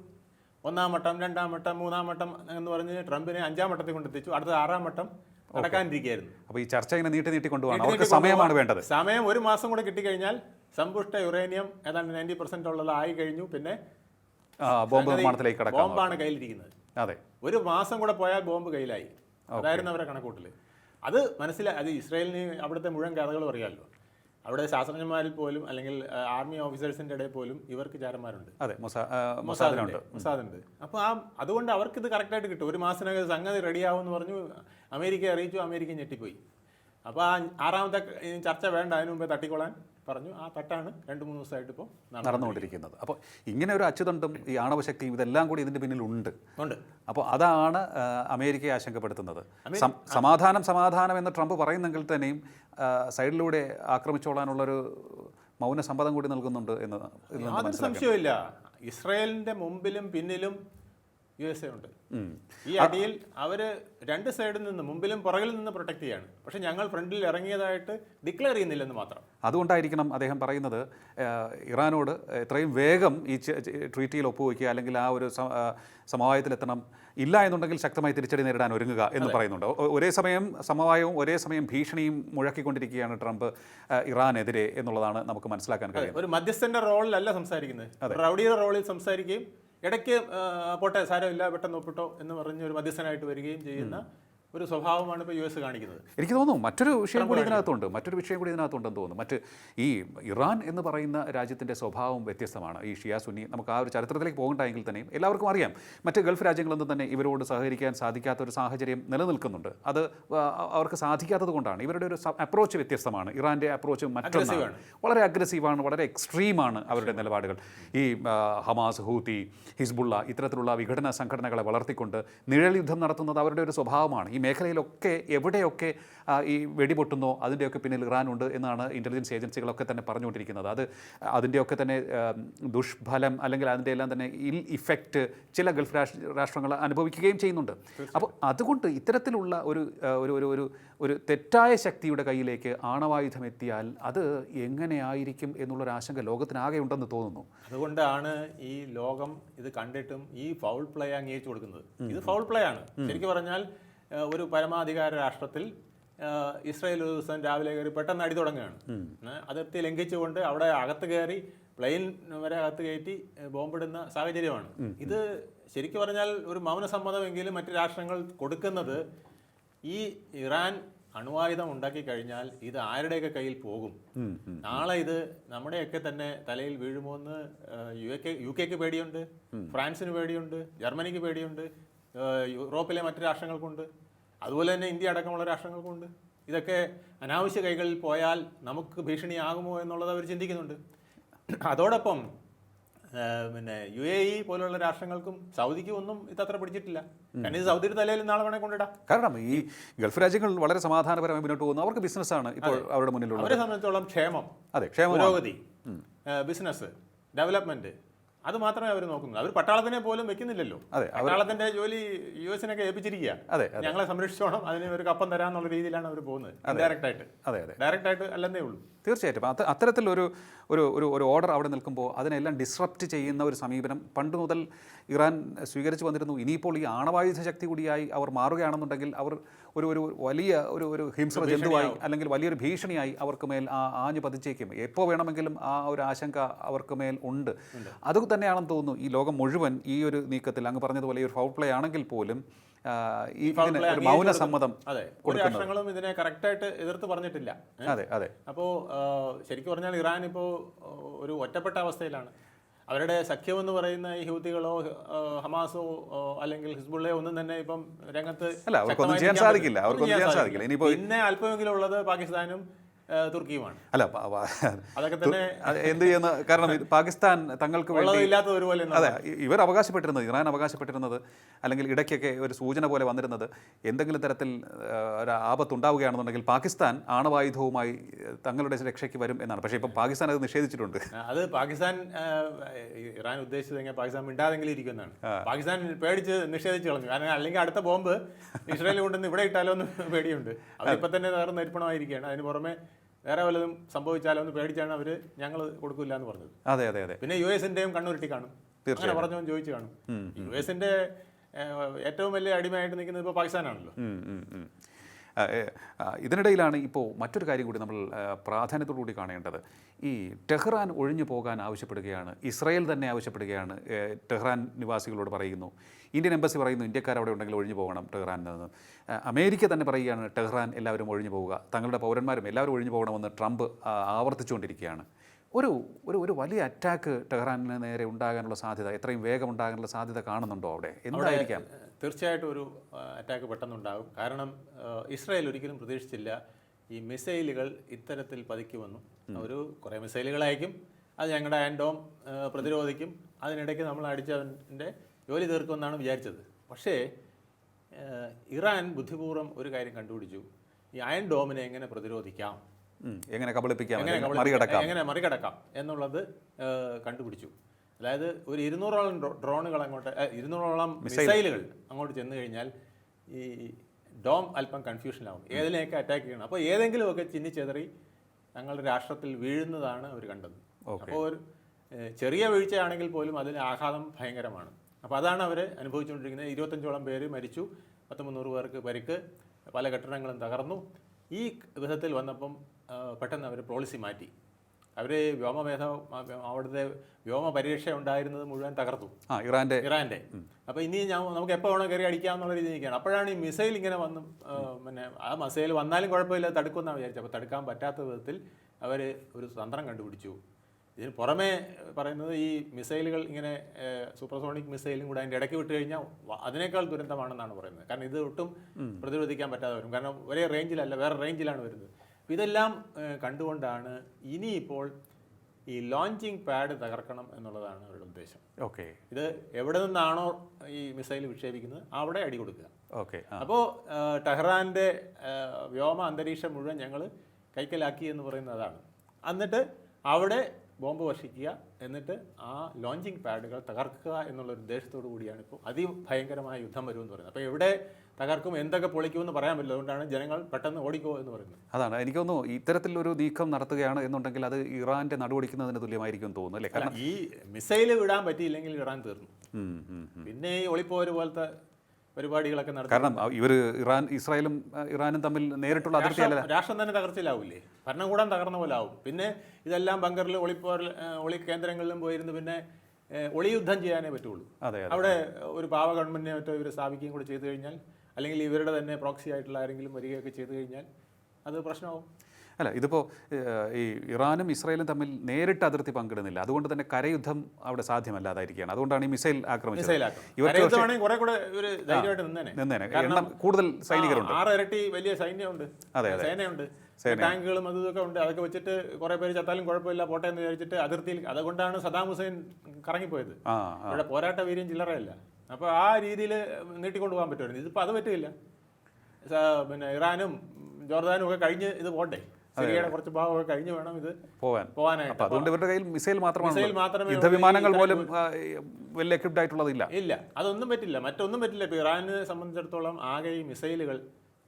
ഒന്നാം വട്ടം രണ്ടാം വട്ടം മൂന്നാം വട്ടം എന്ന് പറഞ്ഞ് ട്രംപിനെ അഞ്ചാം വട്ടത്തിൽ കൊണ്ടെത്തിച്ചു. അടുത്ത ആറാം വട്ടം നടക്കാനിരിക്കുകയായിരുന്നു. അപ്പോൾ ഈ ചർച്ച ഇങ്ങനെ നീട്ടി നീട്ടി കൊണ്ടുപോകണം. അവർക്ക് സമയമാണ് വേണ്ടത്. സമയം ഒരു മാസം കൂടെ കിട്ടിക്കഴിഞ്ഞാൽ സമ്പുഷ്ട യുറേനിയം ഏതാണ്ട് നയന്റി പെർസെന്റ് ഉള്ളത് ആയി കഴിഞ്ഞു. പിന്നെ ബോംബ് നിർമ്മാണത്തിലേക്ക് കടക്കാം ബോംബാണ് കയ്യിലിരിക്കുന്നത്. അതെ. ഒരു മാസം കൂടെ പോയാൽ ബോംബ് കയ്യിലായി. അതായിരുന്നു അവരെ കണക്കൂട്ടൽ അത് മനസ്സിലായി. അത് ഇസ്രായേലിന് അവിടുത്തെ മുഴുവൻ കഥകളും അറിയാമല്ലോ അവിടെ ശാസ്ത്രജ്ഞന്മാരിൽ പോലും അല്ലെങ്കിൽ ആർമി ഓഫീസേഴ്സിന്റെ ഇടയിൽ പോലും ഇവർക്ക് ചാരന്മാരുണ്ട്. അതെ മൊസാദിനുണ്ട്. മൊസാദുണ്ട് അപ്പോൾ ആ അതുകൊണ്ട് അവർക്ക് ഇത് കറക്റ്റായിട്ട് കിട്ടും. ഒരു മാസത്തിനകം സംഗതി റെഡിയാവും എന്ന് പറഞ്ഞു അമേരിക്കയെ അറിയിച്ചു അമേരിക്ക ഞെട്ടിപ്പോയി. അപ്പോൾ ആ ആറാമത്തെ ചർച്ച വേണ്ട അതിനു മുമ്പേ തട്ടിക്കൊള്ളാൻ. പറഞ്ഞു ആ തട്ടാണ് രണ്ട് മൂന്ന് ദിവസമായിട്ട് ഇപ്പോൾ നടന്നുകൊണ്ടിരിക്കുന്നത്. അപ്പോൾ ഇങ്ങനെ ഒരു അച്ചുതണ്ടും ഈ ആണവശക്തിയും ഇതെല്ലാം കൂടി ഇതിന്റെ പിന്നിൽ ഉണ്ട്. ഉണ്ട്. അപ്പോൾ അതാണ് അമേരിക്കയെ ആശങ്കപ്പെടുത്തുന്നത്. സമാധാനം സമാധാനം എന്ന് ട്രംപ് പറയുന്നെങ്കിൽ തന്നെയും സൈഡിലൂടെ ആക്രമിച്ചോളാനുള്ളൊരു മൗന സമ്മതം കൂടി നൽകുന്നുണ്ട് എന്ന് സംശയമില്ല ഇസ്രയേലിന്റെ ഇസ്രായേലിന്റെ മുമ്പിലും പിന്നിലും യു എസ് എ ഉണ്ട്. ഈ അടിയിൽ അവർ രണ്ട് സൈഡിൽ നിന്ന് മുമ്പിലും പുറകിലും നിന്ന് പ്രൊട്ടക്ട് ചെയ്യാണ്. പക്ഷെ ഞങ്ങൾ ഫ്രണ്ടിൽ ഇറങ്ങിയതായിട്ട് ഡിക്ലെയർ ചെയ്യുന്നില്ലെന്ന് മാത്രം. അതുകൊണ്ടായിരിക്കണം അദ്ദേഹം പറയുന്നത് ഇറാനോട് എത്രയും വേഗം ഈ ട്രീറ്റിയിൽ ഒപ്പുവയ്ക്കുക അല്ലെങ്കിൽ ആ ഒരു സമവായത്തിലെത്തണം. ഇല്ല എന്നുണ്ടെങ്കിൽ ശക്തമായി തിരിച്ചടി നേരിടാൻ ഒരുങ്ങുക എന്ന് പറയുന്നുണ്ട്. ഒരേ സമയം സമവായവും ഒരേ സമയം ഭീഷണിയും മുഴക്കിക്കൊണ്ടിരിക്കുകയാണ് ട്രംപ് ഇറാനെതിരെ എന്നുള്ളതാണ് നമുക്ക് മനസ്സിലാക്കാൻ കഴിയുന്നത്. ഒരു മധ്യസ്ഥന്റെ റോളിലല്ല സംസാരിക്കുന്നത്. റൗഡിയുടെ റോളിൽ സംസാരിക്കുകയും ഇടയ്ക്ക് പോട്ടെ സാരമില്ല പെട്ടെന്ന് ഒപ്പിട്ടോ എന്ന് പറഞ്ഞ് ഒരു മധ്യസ്ഥനായിട്ട് വരികയും ചെയ്യുന്ന ഒരു സ്വഭാവമാണ് ഇപ്പോൾ യു എസ് കാണിക്കുന്നത്. എനിക്ക് തോന്നുന്നു മറ്റൊരു വിഷയം കൂടി ഇതിനകത്തുണ്ട് മറ്റൊരു വിഷയം കൂടി ഇതിനകത്തുണ്ടെന്ന് തോന്നുന്നു. മറ്റ് ഈ ഇറാൻ എന്ന് പറയുന്ന രാജ്യത്തിന്റെ സ്വഭാവം വ്യത്യസ്തമാണ്. ഈ ഷിയാ സുന്നി നമുക്ക് ആ ഒരു ചരിത്രത്തിലേക്ക് പോകണ്ടെങ്കിൽ തന്നെയും എല്ലാവർക്കും അറിയാം. മറ്റ് ഗൾഫ് രാജ്യങ്ങളൊന്നും തന്നെ ഇവരോട് സഹകരിക്കാൻ സാധിക്കാത്ത ഒരു സാഹചര്യം നിലനിൽക്കുന്നുണ്ട്. അത് അവർക്ക് സാധിക്കാത്തത് കൊണ്ടാണ്. ഇവരുടെ ഒരു അപ്രോച്ച് വ്യത്യസ്തമാണ്. ഇറാന്റെ അപ്രോച്ച് മറ്റൊന്നാണ്. വളരെ അഗ്രസീവാണ് വളരെ എക്സ്ട്രീമാണ് അവരുടെ നിലപാടുകൾ. ഈ ഹമാസ് ഹൂത്തി ഹിസ്ബുള്ള ഇത്തരത്തിലുള്ള വിഘടന സംഘടനകളെ വളർത്തിക്കൊണ്ട് നിഴൽ യുദ്ധം നടത്തുന്നത് അവരുടെ ഒരു സ്വഭാവമാണ്. ഈ മേഖലയിലൊക്കെ എവിടെയൊക്കെ ഈ വെടിപൊട്ടുന്നോ അതിന്റെയൊക്കെ പിന്നിൽ ഇറാനുണ്ട് എന്നാണ് ഇന്റലിജൻസ് ഏജൻസികളൊക്കെ തന്നെ പറഞ്ഞുകൊണ്ടിരിക്കുന്നത്. അത് അതിന്റെയൊക്കെ തന്നെ ദുഷ്ഫലം അല്ലെങ്കിൽ അതിന്റെ എല്ലാം തന്നെ ഇൽ ഇഫക്റ്റ് ചില ഗൾഫ് രാഷ്ട്ര രാഷ്ട്രങ്ങൾ അനുഭവിക്കുകയും ചെയ്യുന്നുണ്ട്. അപ്പോൾ അതുകൊണ്ട് ഇത്തരത്തിലുള്ള ഒരു ഒരു ഒരു ഒരു ഒരു തെറ്റായ ശക്തിയുടെ കയ്യിലേക്ക് ആണവായുധം എത്തിയാൽ അത് എങ്ങനെയായിരിക്കും എന്നുള്ളൊരു ആശങ്ക ലോകത്തിനാകെ ഉണ്ടെന്ന് തോന്നുന്നു. അതുകൊണ്ടാണ് ഈ ലോകം ഇത് കണ്ടിട്ടും ഈ ഫൗൾ പ്ലേ അംഗീകരിച്ചു കൊടുക്കുന്നത്. ഇത് ഫൗൾ പ്ലേ ആണ്. ശരിക്കും പറഞ്ഞാൽ ഒരു പരമാധികാര രാഷ്ട്രത്തിൽ ഇസ്രായേൽ ഒരു ദിവസം രാവിലെ കയറി പെട്ടെന്ന് അടി തുടങ്ങുകയാണ്. അതിർത്തി ലംഘിച്ചുകൊണ്ട് അവിടെ അകത്ത് കയറി പ്ലെയിൻ വരെ അകത്ത് കയറ്റി ബോംബിടുന്ന സാഹചര്യമാണ്. ഇത് ശരിക്കും പറഞ്ഞാൽ ഒരു മൗന സമ്മതമെങ്കിലും മറ്റു രാഷ്ട്രങ്ങൾ കൊടുക്കുന്നത് ഈ ഇറാൻ അണുവായുധം ഉണ്ടാക്കി കഴിഞ്ഞാൽ ഇത് ആരുടെയൊക്കെ കയ്യിൽ പോകും? നാളെ ഇത് നമ്മുടെയൊക്കെ തന്നെ തലയിൽ വീഴുമോ എന്ന് യു എ യു കെക്ക് പേടിയുണ്ട് ഫ്രാൻസിന് പേടിയുണ്ട് ജർമ്മനിക്ക് പേടിയുണ്ട് യൂറോപ്പിലെ മറ്റു രാഷ്ട്രങ്ങൾക്കുണ്ട്. അതുപോലെ തന്നെ ഇന്ത്യ അടക്കമുള്ള രാഷ്ട്രങ്ങൾക്കുണ്ട് ഇതൊക്കെ അനാവശ്യ കൈകളിൽ പോയാൽ നമുക്ക് ഭീഷണിയാകുമോ എന്നുള്ളത് അവർ ചിന്തിക്കുന്നുണ്ട്. അതോടൊപ്പം പിന്നെ യു എ ഇ പോലുള്ള രാഷ്ട്രങ്ങൾക്കും സൗദിക്കും ഒന്നും ഇതത്ര പിടിച്ചിട്ടില്ല. കാരണം ഇത് സൗദിയുടെ തലയിൽ നാളെ വേണേ കൊണ്ടിടാം കാരണം ഈ ഗൾഫ് രാജ്യങ്ങൾ വളരെ സമാധാനപരമായി മുന്നോട്ട് പോകുന്നു. അവർക്ക് ബിസിനസ്സാണ് ഇപ്പോൾ അവരുടെ മുന്നിലുള്ളത്. അവരെ സംബന്ധിച്ചോളം ക്ഷേമം അതെ ക്ഷേമ പുരോഗതി ബിസിനസ് ഡെവലപ്മെന്റ് അത് മാത്രമേ അവർ നോക്കുന്നത്. അവർ പട്ടാളത്തിനെ പോലും വെക്കുന്നില്ലല്ലോ. അതെ, പട്ടാളത്തിന്റെ ജോലി യു എസിനൊക്കെ ഏൽപ്പിച്ചിരിക്കുക അതെ. ഞങ്ങളെ സംരക്ഷിച്ചോണം അതിന് ഒരു കപ്പം തരാന്നുള്ള രീതിയിലാണ് അവർ പോകുന്നത് ഡയറക്റ്റ് ആയിട്ട് അതെ അതെ. ഡയറക്റ്റ് ആയിട്ട് അല്ലെന്നേ ഉള്ളൂ. തീർച്ചയായിട്ടും. അത് അത്തരത്തിലൊരു ഒരു ഒരു ഒരു ഓർഡർ അവിടെ നിൽക്കുമ്പോൾ അതിനെല്ലാം ഡിസ്റപ്റ്റ് ചെയ്യുന്ന ഒരു സമീപനം പണ്ട് മുതൽ ഇറാൻ സ്വീകരിച്ചു വന്നിരുന്നു. ഇനിയിപ്പോൾ ഈ ആണവായുധ ശക്തി കൂടിയായി അവർ മാറുകയാണെന്നുണ്ടെങ്കിൽ അവർ ഒരു ഒരു വലിയ ഒരു ഒരു ഹിംസ ജന്തുവായി അല്ലെങ്കിൽ വലിയൊരു ഭീഷണിയായി അവർക്ക് മേൽ ആ ആഞ്ഞു പതിച്ചേക്കും. എപ്പോൾ വേണമെങ്കിലും ആ ഒരു ആശങ്ക അവർക്ക് മേൽ ഉണ്ട്. അത് തന്നെയാണെന്ന് തോന്നുന്നു ഈ ലോകം മുഴുവൻ ഈ ഒരു നീക്കത്തിൽ അങ്ങ് പറഞ്ഞതുപോലെ ഈ ഒരു ഫൗൾ പ്ലേ ആണെങ്കിൽ പോലും ഈ ഒരു മൗന സമ്മതം അതെ. രാഷ്ട്രങ്ങളും ഇതിനെ കറക്റ്റായിട്ട് എതിർത്ത് പറഞ്ഞിട്ടില്ല? അതെ അതെ. അപ്പോൾ ശരിക്കും പറഞ്ഞാൽ ഇറാൻ ഇപ്പോ ഒരു ഒറ്റപ്പെട്ട അവസ്ഥയിലാണ്. അവരുടെ സഖ്യമെന്ന് പറയുന്ന ഈ ഹൂത്തികളോ ഹമാസോ അല്ലെങ്കിൽ ഹിസ്ബുള്ളയോ ഒന്നും തന്നെ ഇപ്പം രംഗത്ത് അല്ല, അവർക്കൊന്നും ചെയ്യാൻ സാധിക്കില്ല. അവർക്കൊന്നും ചെയ്യാൻ സാധിക്കില്ല. ഇനിയിപ്പോ- പിന്നെ അല്പമെങ്കിലും ഉള്ളത് പാകിസ്ഥാനും തുർക്കിയുമാണ്. അല്ല അതൊക്കെ തന്നെ എന്ത് ചെയ്യുന്ന കാരണം പാകിസ്ഥാൻ തങ്ങൾക്ക് വേണ്ടി അതെ ഇവർ അവകാശപ്പെട്ടിരുന്നത് ഇറാൻ അവകാശപ്പെട്ടിരുന്നത് അല്ലെങ്കിൽ ഇടയ്ക്കൊക്കെ ഒരു സൂചന പോലെ വന്നിരുന്നത് എന്തെങ്കിലും തരത്തിൽ ഒരു ആപത്തുണ്ടാവുകയാണെന്നുണ്ടെങ്കിൽ പാകിസ്ഥാൻ ആണവായുധവുമായി തങ്ങളുടെ രക്ഷയ്ക്ക് വരും എന്നാണ്. പക്ഷേ ഇപ്പം പാകിസ്ഥാൻ അത് നിഷേധിച്ചിട്ടുണ്ട്. അത് പാകിസ്ഥാൻ ഇറാൻ ഉദ്ദേശിച്ചത് എങ്ങനെ പാകിസ്ഥാൻ മിണ്ടാതെങ്കിലും ഇരിക്കുന്നതാണ് പാകിസ്ഥാൻ പേടിച്ച് നിഷേധിച്ചു കളഞ്ഞു. കാരണം അല്ലെങ്കിൽ അടുത്ത ബോംബ് ഇസ്രായേൽ കൊണ്ടുവന്ന് ഇവിടെ ഇട്ടാലോ എന്ന് പേടിയുണ്ട്. അതിപ്പോൾ തന്നെ വേറെ നിരപ്പണമായിരിക്കുകയാണ് അതിന് പുറമെ വേറെ വല്ലതും സംഭവിച്ചാലോ എന്ന് പേടിച്ചാണ് അവർ ഞങ്ങൾ കൊടുക്കില്ല എന്ന് പറഞ്ഞത്. അതെ അതെ അതെ. പിന്നെ യു എസിന്റെയും കണ്ണുരുട്ടി കാണും. അങ്ങനെ പറഞ്ഞു ചോദിച്ചു കാണും. യു എസിന്റെ ഏറ്റവും വലിയ അടിമയായിട്ട് നിൽക്കുന്നത് ഇപ്പോൾ പാകിസ്ഥാനാണല്ലോ. ഇതിനിടയിലാണ് ഇപ്പോൾ മറ്റൊരു കാര്യം കൂടി നമ്മൾ പ്രാധാന്യത്തോടുകൂടി പ്രാധാന്യത്തോടു കൂടി കാണേണ്ടത്. ഈ ടെഹ്റാൻ ഒഴിഞ്ഞു പോകാൻ ആവശ്യപ്പെടുകയാണ് ഇസ്രയേൽ തന്നെ ആവശ്യപ്പെടുകയാണ് ടെഹ്റാൻ നിവാസികളോട് പറയുന്നു. ഇന്ത്യൻ എംബസി പറയുന്നു ഇന്ത്യക്കാർ അവിടെ ഉണ്ടെങ്കിൽ ഒഴിഞ്ഞു പോകണം ടെഹ്റാനിൽ നിന്ന്. അമേരിക്ക തന്നെ പറയുകയാണ് ടെഹ്റാൻ എല്ലാവരും ഒഴിഞ്ഞു പോവുക. തങ്ങളുടെ പൗരന്മാരും എല്ലാവരും ഒഴിഞ്ഞു പോകണമെന്ന് ട്രംപ് ആവർത്തിച്ചുകൊണ്ടിരിക്കുകയാണ്. ഒരു ഒരു ഒരു വലിയ അറ്റാക്ക് ടെഹ്റാനിന് നേരെ ഉണ്ടാകാനുള്ള സാധ്യത എത്രയും വേഗം ഉണ്ടാകാനുള്ള സാധ്യത കാണുന്നുണ്ടോ അവിടെ? എന്തായിരിക്കാം? തീർച്ചയായിട്ടും ഒരു അറ്റാക്ക് പെട്ടെന്നുണ്ടാകും. കാരണം ഇസ്രായേൽ ഒരിക്കലും പ്രതീക്ഷിച്ചില്ല ഈ മിസൈലുകൾ ഇത്തരത്തിൽ പതിക്കുമെന്നും ഒരു കുറേ മിസൈലുകൾ അയക്കും അത് ഞങ്ങളുടെ ആൻഡോം പ്രതിരോധിക്കും. അതിനിടയ്ക്ക് നമ്മൾ അടിച്ചവന്റെ ജോലി തീർക്കുമെന്നാണ് വിചാരിച്ചത്. പക്ഷേ ഇറാൻ ബുദ്ധിപൂർവം ഒരു കാര്യം കണ്ടുപിടിച്ചു. ഈ അയൺ ഡോമിനെ എങ്ങനെ പ്രതിരോധിക്കാം? എങ്ങനെ കബളിപ്പിക്കാം? എങ്ങനെ മറികടക്കാം? എന്നുള്ളത് കണ്ടുപിടിച്ചു. അതായത് ഒരു ഇരുന്നൂറോളം ഡ്രോ- ഡ്രോണുകൾ അങ്ങോട്ട് ഇരുന്നൂറോളം മിസൈലുകൾ അങ്ങോട്ട് ചെന്ന് കഴിഞ്ഞാൽ ഈ ഡോം അല്പം കൺഫ്യൂഷനാവും ഏതിനെയൊക്കെ അറ്റാക്ക് ചെയ്യണം? അപ്പോൾ ഏതെങ്കിലുമൊക്കെ ചിന്നിച്ചെതറി ഞങ്ങളുടെ രാഷ്ട്രത്തിൽ വീഴുന്നതാണ് അവർ കണ്ടത്. അപ്പോൾ ഒരു ചെറിയ വീഴ്ചയാണെങ്കിൽ പോലും അതിന് ആഘാതം ഭയങ്കരമാണ്. അപ്പോൾ അതാണ് അവർ അനുഭവിച്ചുകൊണ്ടിരിക്കുന്നത്. ഇരുപത്തഞ്ചോളം പേര് മരിച്ചു. പത്ത് മുന്നൂറ് പേർക്ക് പരിക്ക്. പല കെട്ടിടങ്ങളും തകർന്നു. ഈ വിധത്തിൽ വന്നപ്പം പെട്ടെന്ന് അവർ പോളിസി മാറ്റി. അവർ വ്യോമമേധ അവിടുത്തെ വ്യോമ പരീക്ഷ ഉണ്ടായിരുന്നത് മുഴുവൻ തകർത്തു. ആ ഇറാന്റെ അപ്പോൾ ഇനി ഞാൻ നമുക്ക് എപ്പോൾ വേണോ കയറി അടിക്കാം എന്നുള്ള രീതി നിൽക്കുകയാണ്. അപ്പോഴാണ് ഈ മിസൈൽ ഇങ്ങനെ വന്ന് പിന്നെ ആ മിസൈൽ വന്നാലും കുഴപ്പമില്ല തടുക്കുമെന്നാണ് വിചാരിച്ചത്. അപ്പോൾ തടുക്കാൻ പറ്റാത്ത വിധത്തിൽ അവർ ഒരു തന്ത്രം കണ്ടുപിടിച്ചു. ഇതിന് പുറമെ പറയുന്നത് ഈ മിസൈലുകൾ ഇങ്ങനെ സൂപ്പർസോണിക് മിസൈലും കൂടെ അതിന്റെ ഇടയ്ക്ക് വിട്ട് കഴിഞ്ഞാൽ അതിനേക്കാൾ ദുരന്തമാണെന്നാണ് പറയുന്നത്. കാരണം ഇത് ഒട്ടും പ്രതിരോധിക്കാൻ പറ്റാതെ വരും. കാരണം ഒരേ റേഞ്ചിലല്ല വേറെ റേഞ്ചിലാണ് വരുന്നത്. അപ്പോൾ ഇതെല്ലാം കണ്ടുകൊണ്ടാണ് ഇനിയിപ്പോൾ ഈ ലോഞ്ചിങ് പാഡ് തകർക്കണം എന്നുള്ളതാണ് അവരുടെ ഉദ്ദേശം. ഓക്കെ. ഇത് എവിടെ നിന്നാണോ ഈ മിസൈൽ വിക്ഷേപിക്കുന്നത് അവിടെ അടി കൊടുക്കുക. ഓക്കെ അപ്പോൾ ടെഹ്റാന്റെ വ്യോമ അന്തരീക്ഷം മുഴുവൻ ഞങ്ങൾ കൈക്കലാക്കി എന്ന് പറയുന്നതാണ്. അതാണ് എന്നിട്ട് അവിടെ ബോംബ് വർഷിക്കുക എന്നിട്ട് ആ ലോഞ്ചിങ് പാഡുകൾ തകർക്കുക എന്നുള്ള ഒരു ഉദ്ദേശത്തോടു കൂടിയാണ് ഇപ്പോൾ അതിഭയങ്കരമായ യുദ്ധം വരുമെന്ന് പറയുന്നത്. അപ്പോൾ എവിടെ തകർക്കും എന്തൊക്കെ പൊളിക്കുമെന്ന് പറയാൻ പറ്റില്ല. അതുകൊണ്ടാണ് ജനങ്ങൾ പെട്ടെന്ന് ഓടിക്കോ എന്ന് പറയുന്നത്. അതാണ്. എനിക്ക് തോന്നുന്നു ഇത്തരത്തിലൊരു നീക്കം നടത്തുകയാണ് എന്നുണ്ടെങ്കിൽ അത് ഇറാന്റെ നടുവടിക്കുന്നതിന് തുല്യമായിരിക്കും തോന്നുന്നു അല്ലേ? കാരണം ഈ മിസൈൽ വിടാൻ പറ്റിയില്ലെങ്കിൽ ഇറാൻ തീർന്നു. പിന്നെ ഈ ഒളിപ്പോര് പോലത്തെ പരിപാടികളൊക്കെ നടത്തി കാരണം ഇവർ ഇറാൻ ഇസ്രായേലും ഇറാനും തമ്മിൽ നേരിട്ടുള്ള അതിർത്തിയല്ല. രാഷ്ട്രം തന്നെ തകർച്ചയിലാവില്ലേ? ഭരണകൂടം തകർന്ന പോലെ ആവും. പിന്നെ ഇതെല്ലാം ബങ്കറിൽ ഒളിപ്പോർ ഒളി കേന്ദ്രങ്ങളിലും പോയിരുന്നു പിന്നെ ഒളി ഒളിയുദ്ധം ചെയ്യാനേ പറ്റുള്ളൂ. അതെ അവിടെ ഒരു പാവ ഗവൺമെന്റിനെ മറ്റോ ഇവർ സ്ഥാപിക്കുകയും കൂടെ ചെയ്തു കഴിഞ്ഞാൽ അല്ലെങ്കിൽ ഇവരുടെ തന്നെ പ്രോക്സി ആയിട്ടുള്ള ആരെങ്കിലും വരികയൊക്കെ ചെയ്തു കഴിഞ്ഞാൽ അത് പ്രശ്നമാവും. അല്ല ഇതിപ്പോൾ ഈ ഇറാനും ഇസ്രായേലും തമ്മിൽ നേരിട്ട് അതിർത്തി പങ്കിടുന്നില്ല. അതുകൊണ്ട് തന്നെ കരയുദ്ധം അവിടെ സാധ്യമല്ലാതായിരിക്കുകയാണ് അതുകൊണ്ടാണ് ഈ മിസൈൽ ആക്രമിച്ചത്. നിന്നേനെ. എണ്ണം കൂടുതൽ സൈനികരുണ്ട്. ഇരട്ടി വലിയ സൈന്യമുണ്ട്. അതെ, സേനയുണ്ട്. ടാങ്കുകളും അതും ഇതൊക്കെ ഉണ്ട്. അതൊക്കെ വെച്ചിട്ട് കുറെ പേര് ചത്താലും കുഴപ്പമില്ല പോട്ടെ എന്ന് വിചാരിച്ചിട്ട് അതിർത്തിയിൽ അതുകൊണ്ടാണ് സദാം ഹുസൈൻ കറങ്ങിപ്പോയത്. ഇവിടെ പോരാട്ട വീര്യം ചില്ലറയല്ല. അപ്പോൾ ആ രീതിയിൽ നീട്ടിക്കൊണ്ടു പോകാൻ പറ്റുമായിരുന്നു. ഇതിപ്പോൾ അത് പറ്റില്ല. പിന്നെ ഇറാനും ജോർദാനും ഒക്കെ കഴിഞ്ഞ് ഇത് പോട്ടെ. സിറിയയുടെ കുറച്ച് ഭാഗമൊക്കെ കഴിഞ്ഞ് വേണം ഇത് പോവാൻ. പോകാനായിട്ട് അതുകൊണ്ട് ഇവരുടെ കയ്യിൽ മിസൈൽ മാത്രമാണ് മിസൈൽ മാത്രമേ യുദ്ധവിമാനങ്ങൾ പോലും വെൽ എക്വിപ്ഡ് ആയിട്ടുള്ളതില്ല. ഇല്ല അതൊന്നും പറ്റില്ല. മറ്റൊന്നും പറ്റില്ല. ഇപ്പോൾ ഇറാനെ സംബന്ധിച്ചിടത്തോളം ആകെ ഈ മിസൈലുകൾ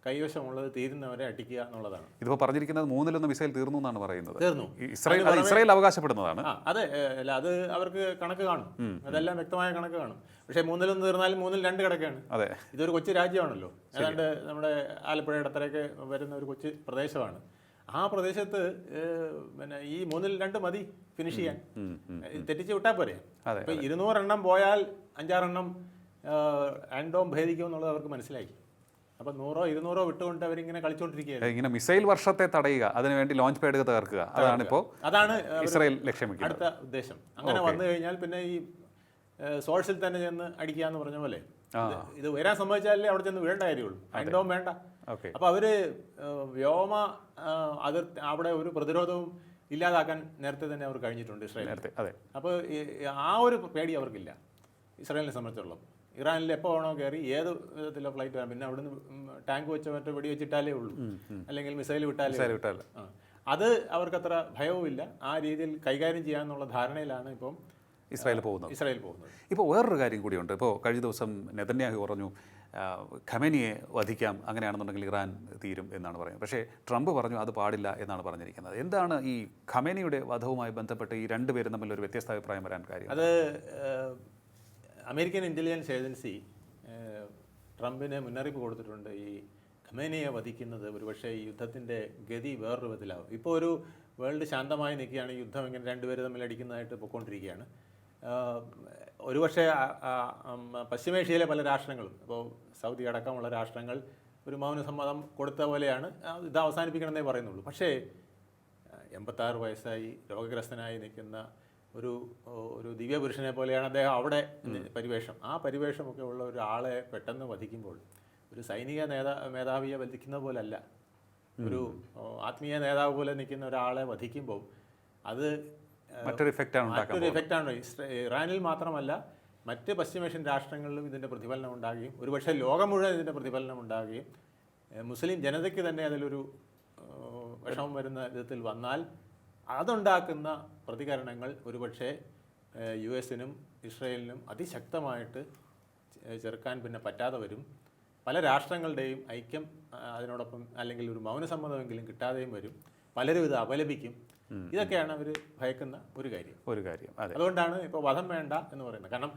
കൈവശമുള്ളത് തീരുന്നവരെ അടിക്കുക എന്നുള്ളതാണ്. ഇതിപ്പോൾ പറഞ്ഞിരിക്കുന്നത് മൂന്നിലൊന്ന് മിസൈൽ തീർന്നു എന്നാണ് പറയുന്നത്. തീർന്നു. ഇസ്രായേൽ അത് ഇസ്രായേൽ അവകാശപ്പെടുന്നതാണ്. അതെ അല്ല അത് അവർക്ക് കണക്ക് കാണും. അതെല്ലാം വ്യക്തമായ കണക്ക് കാണും. പക്ഷേ മൂന്നിലൊന്ന് തീർന്നാലും മൂന്നിൽ രണ്ട് കിടക്കുകയാണ്. അതെ. ഇതൊരു കൊച്ചു രാജ്യമാണല്ലോ. ഏതാണ്ട് നമ്മുടെ ആലപ്പുഴയുടെ അത്രയൊക്കെ വരുന്ന ഒരു കൊച്ചു പ്രദേശമാണ്. ആ പ്രദേശത്ത് പിന്നെ ഈ മൂന്നിൽ രണ്ട് മതി ഫിനിഷ് ചെയ്യാൻ. തെറ്റിച്ച് വിട്ടാൽ പോരെ. ഇപ്പൊ ഇരുന്നൂറെണ്ണം പോയാൽ അഞ്ചാറെണ്ണം ആൻഡോം ഭേദിക്കും എന്നുള്ളത് അവർക്ക് മനസ്സിലായി അപ്പൊ നൂറോ ഇരുന്നൂറോ വിട്ടുകൊണ്ട് അവരിങ്ങനെ കളിച്ചോണ്ടിരിക്കുകയാണ് ഇങ്ങനെ മിസൈൽ വർഷത്തെ തടയുക അതിനുവേണ്ടി ലോഞ്ച് പാഡ് തകർക്കുക. അതാണ് ഇപ്പോൾ അതാണ് ഇസ്രായേൽ ലക്ഷ്യം അടുത്ത ഉദ്ദേശം. അങ്ങനെ വന്നു കഴിഞ്ഞാൽ പിന്നെ ഈ സോഴ്സിൽ തന്നെ ചെന്ന് അടിക്കുക എന്ന് പറഞ്ഞ പോലെ ഇത് വരാൻ സംഭവിച്ചാലേ അവിടെ ചെന്ന് വീഴേണ്ട കാര്യമുള്ളൂ. ആൻഡോം വേണ്ട. ഓക്കെ. അപ്പോൾ അവർ ഏഹ്, വ്യോമ അതിർ അവിടെ ഒരു പ്രതിരോധവും ഇല്ലാതാക്കാൻ നേരത്തെ തന്നെ അവർ കഴിഞ്ഞിട്ടുണ്ട് ഇസ്രായേൽ നേരത്തെ അതെ. അപ്പോൾ ആ ഒരു പേടി അവർക്കില്ല. ഇസ്രായേലിനെ സംബന്ധിച്ചുള്ളത് ഇറാനിൽ എപ്പോൾ വേണോ കയറി ഏത് വിധത്തിലുള്ള ഫ്ലൈറ്റ് വരാം പിന്നെ അവിടുന്ന് ടാങ്ക് വെച്ച മറ്റോ വെടി വെച്ചിട്ടാലേ ഉള്ളൂ അല്ലെങ്കിൽ മിസൈൽ വിട്ടാലേ. ആ. അത് അവർക്കത്ര ഭയവുമില്ല. ആ രീതിയിൽ കൈകാര്യം ചെയ്യാന്നുള്ള ധാരണയിലാണ് ഇപ്പം ഇസ്രായേൽ പോകുന്നത്. ഇസ്രായേൽ പോകുന്നത്. ഇപ്പോൾ വേറൊരു കാര്യം കൂടിയുണ്ട്. ഇപ്പോൾ കഴിഞ്ഞ ദിവസം നെതന്യാഹു പറഞ്ഞു ഖമനിയെ വധിക്കാം അങ്ങനെയാണെന്നുണ്ടെങ്കിൽ ഇറാൻ തീരും എന്നാണ് പറയുന്നത്. പക്ഷേ ട്രംപ് പറഞ്ഞു അത് പാടില്ല എന്നാണ് പറഞ്ഞിരിക്കുന്നത്. എന്താണ് ഈ ഖമനിയുടെ വധവുമായി ബന്ധപ്പെട്ട് ഈ രണ്ടുപേരും തമ്മിൽ ഒരു വ്യത്യസ്ത അഭിപ്രായം വരാൻ കാര്യം? അത് അമേരിക്കൻ ഇന്റലിജൻസ് ഏജൻസി ട്രംപിന് മുന്നറിയിപ്പ് കൊടുത്തിട്ടുണ്ട് ഈ ഖമേനിയെ വധിക്കുന്നത് ഒരുപക്ഷെ ഈ യുദ്ധത്തിന്റെ ഗതി വേറൊരു വിധത്തിലാവും. ഇപ്പോൾ ഒരു വേൾഡ് ശാന്തമായി നിൽക്കുകയാണ് യുദ്ധം ഇങ്ങനെ രണ്ടുപേരും തമ്മിൽ അടിക്കുന്നതായിട്ട് പൊയ്ക്കൊണ്ടിരിക്കുകയാണ് ഒരുപക്ഷെ പശ്ചിമേഷ്യയിലെ പല രാഷ്ട്രങ്ങളും ഇപ്പോൾ സൗദി അടക്കമുള്ള രാഷ്ട്രങ്ങൾ ഒരു മൗനസമ്മതം കൊടുത്ത പോലെയാണ് ഇത് അവസാനിപ്പിക്കണമെന്നേ പറയുന്നുള്ളൂ. പക്ഷേ എൺപത്താറ് വയസ്സായി രോഗഗ്രസ്തനായി നിൽക്കുന്ന ഒരു ഒരു ദിവ്യപുരുഷനെ പോലെയാണ് അദ്ദേഹം അവിടെ പരിവേഷം. ആ പരിവേഷമൊക്കെ ഉള്ള ഒരാളെ പെട്ടെന്ന് വധിക്കുമ്പോൾ ഒരു സൈനിക നേതാ മേധാവിയെ വധിക്കുന്ന പോലല്ല. ഒരു ആത്മീയ നേതാവ് പോലെ നിൽക്കുന്ന ഒരാളെ വധിക്കുമ്പോൾ അത് മറ്റൊരു ഇഫക്റ്റാണ് ആണ് മറ്റൊരു ഇഫക്റ്റ് ആണ്. ഇറാനിൽ മാത്രമല്ല മറ്റ് പശ്ചിമേഷ്യൻ രാഷ്ട്രങ്ങളിലും ഇതിന്റെ പ്രതിഫലനം ഉണ്ടാകുകയും ഒരുപക്ഷെ ലോകം മുഴുവൻ ഇതിന്റെ പ്രതിഫലനം ഉണ്ടാകുകയും മുസ്ലിം ജനതയ്ക്ക് തന്നെ അതിലൊരു വിഷമം വരുന്ന വിധത്തിൽ വന്നാൽ അതുണ്ടാക്കുന്ന പ്രതികരണങ്ങൾ ഒരുപക്ഷെ യു എസിനും ഇസ്രയേലിനും അതിശക്തമായിട്ട് ചെറുക്കാൻ പിന്നെ പറ്റാതെ വരും. പല രാഷ്ട്രങ്ങളുടെയും ഐക്യം അതിനോടൊപ്പം അല്ലെങ്കിൽ ഒരു മൗനസമ്മതമെങ്കിലും കിട്ടാതെയും വരും. പലരും ഇത് അപലപിക്കും. ഇതൊക്കെയാണ് അവർ ഭയക്കുന്ന ഒരു കാര്യം. ഒരു കാര്യം അതെ. അതുകൊണ്ടാണ് ഇപ്പോൾ വധം വേണ്ട എന്ന് പറയുന്നത്. കാരണം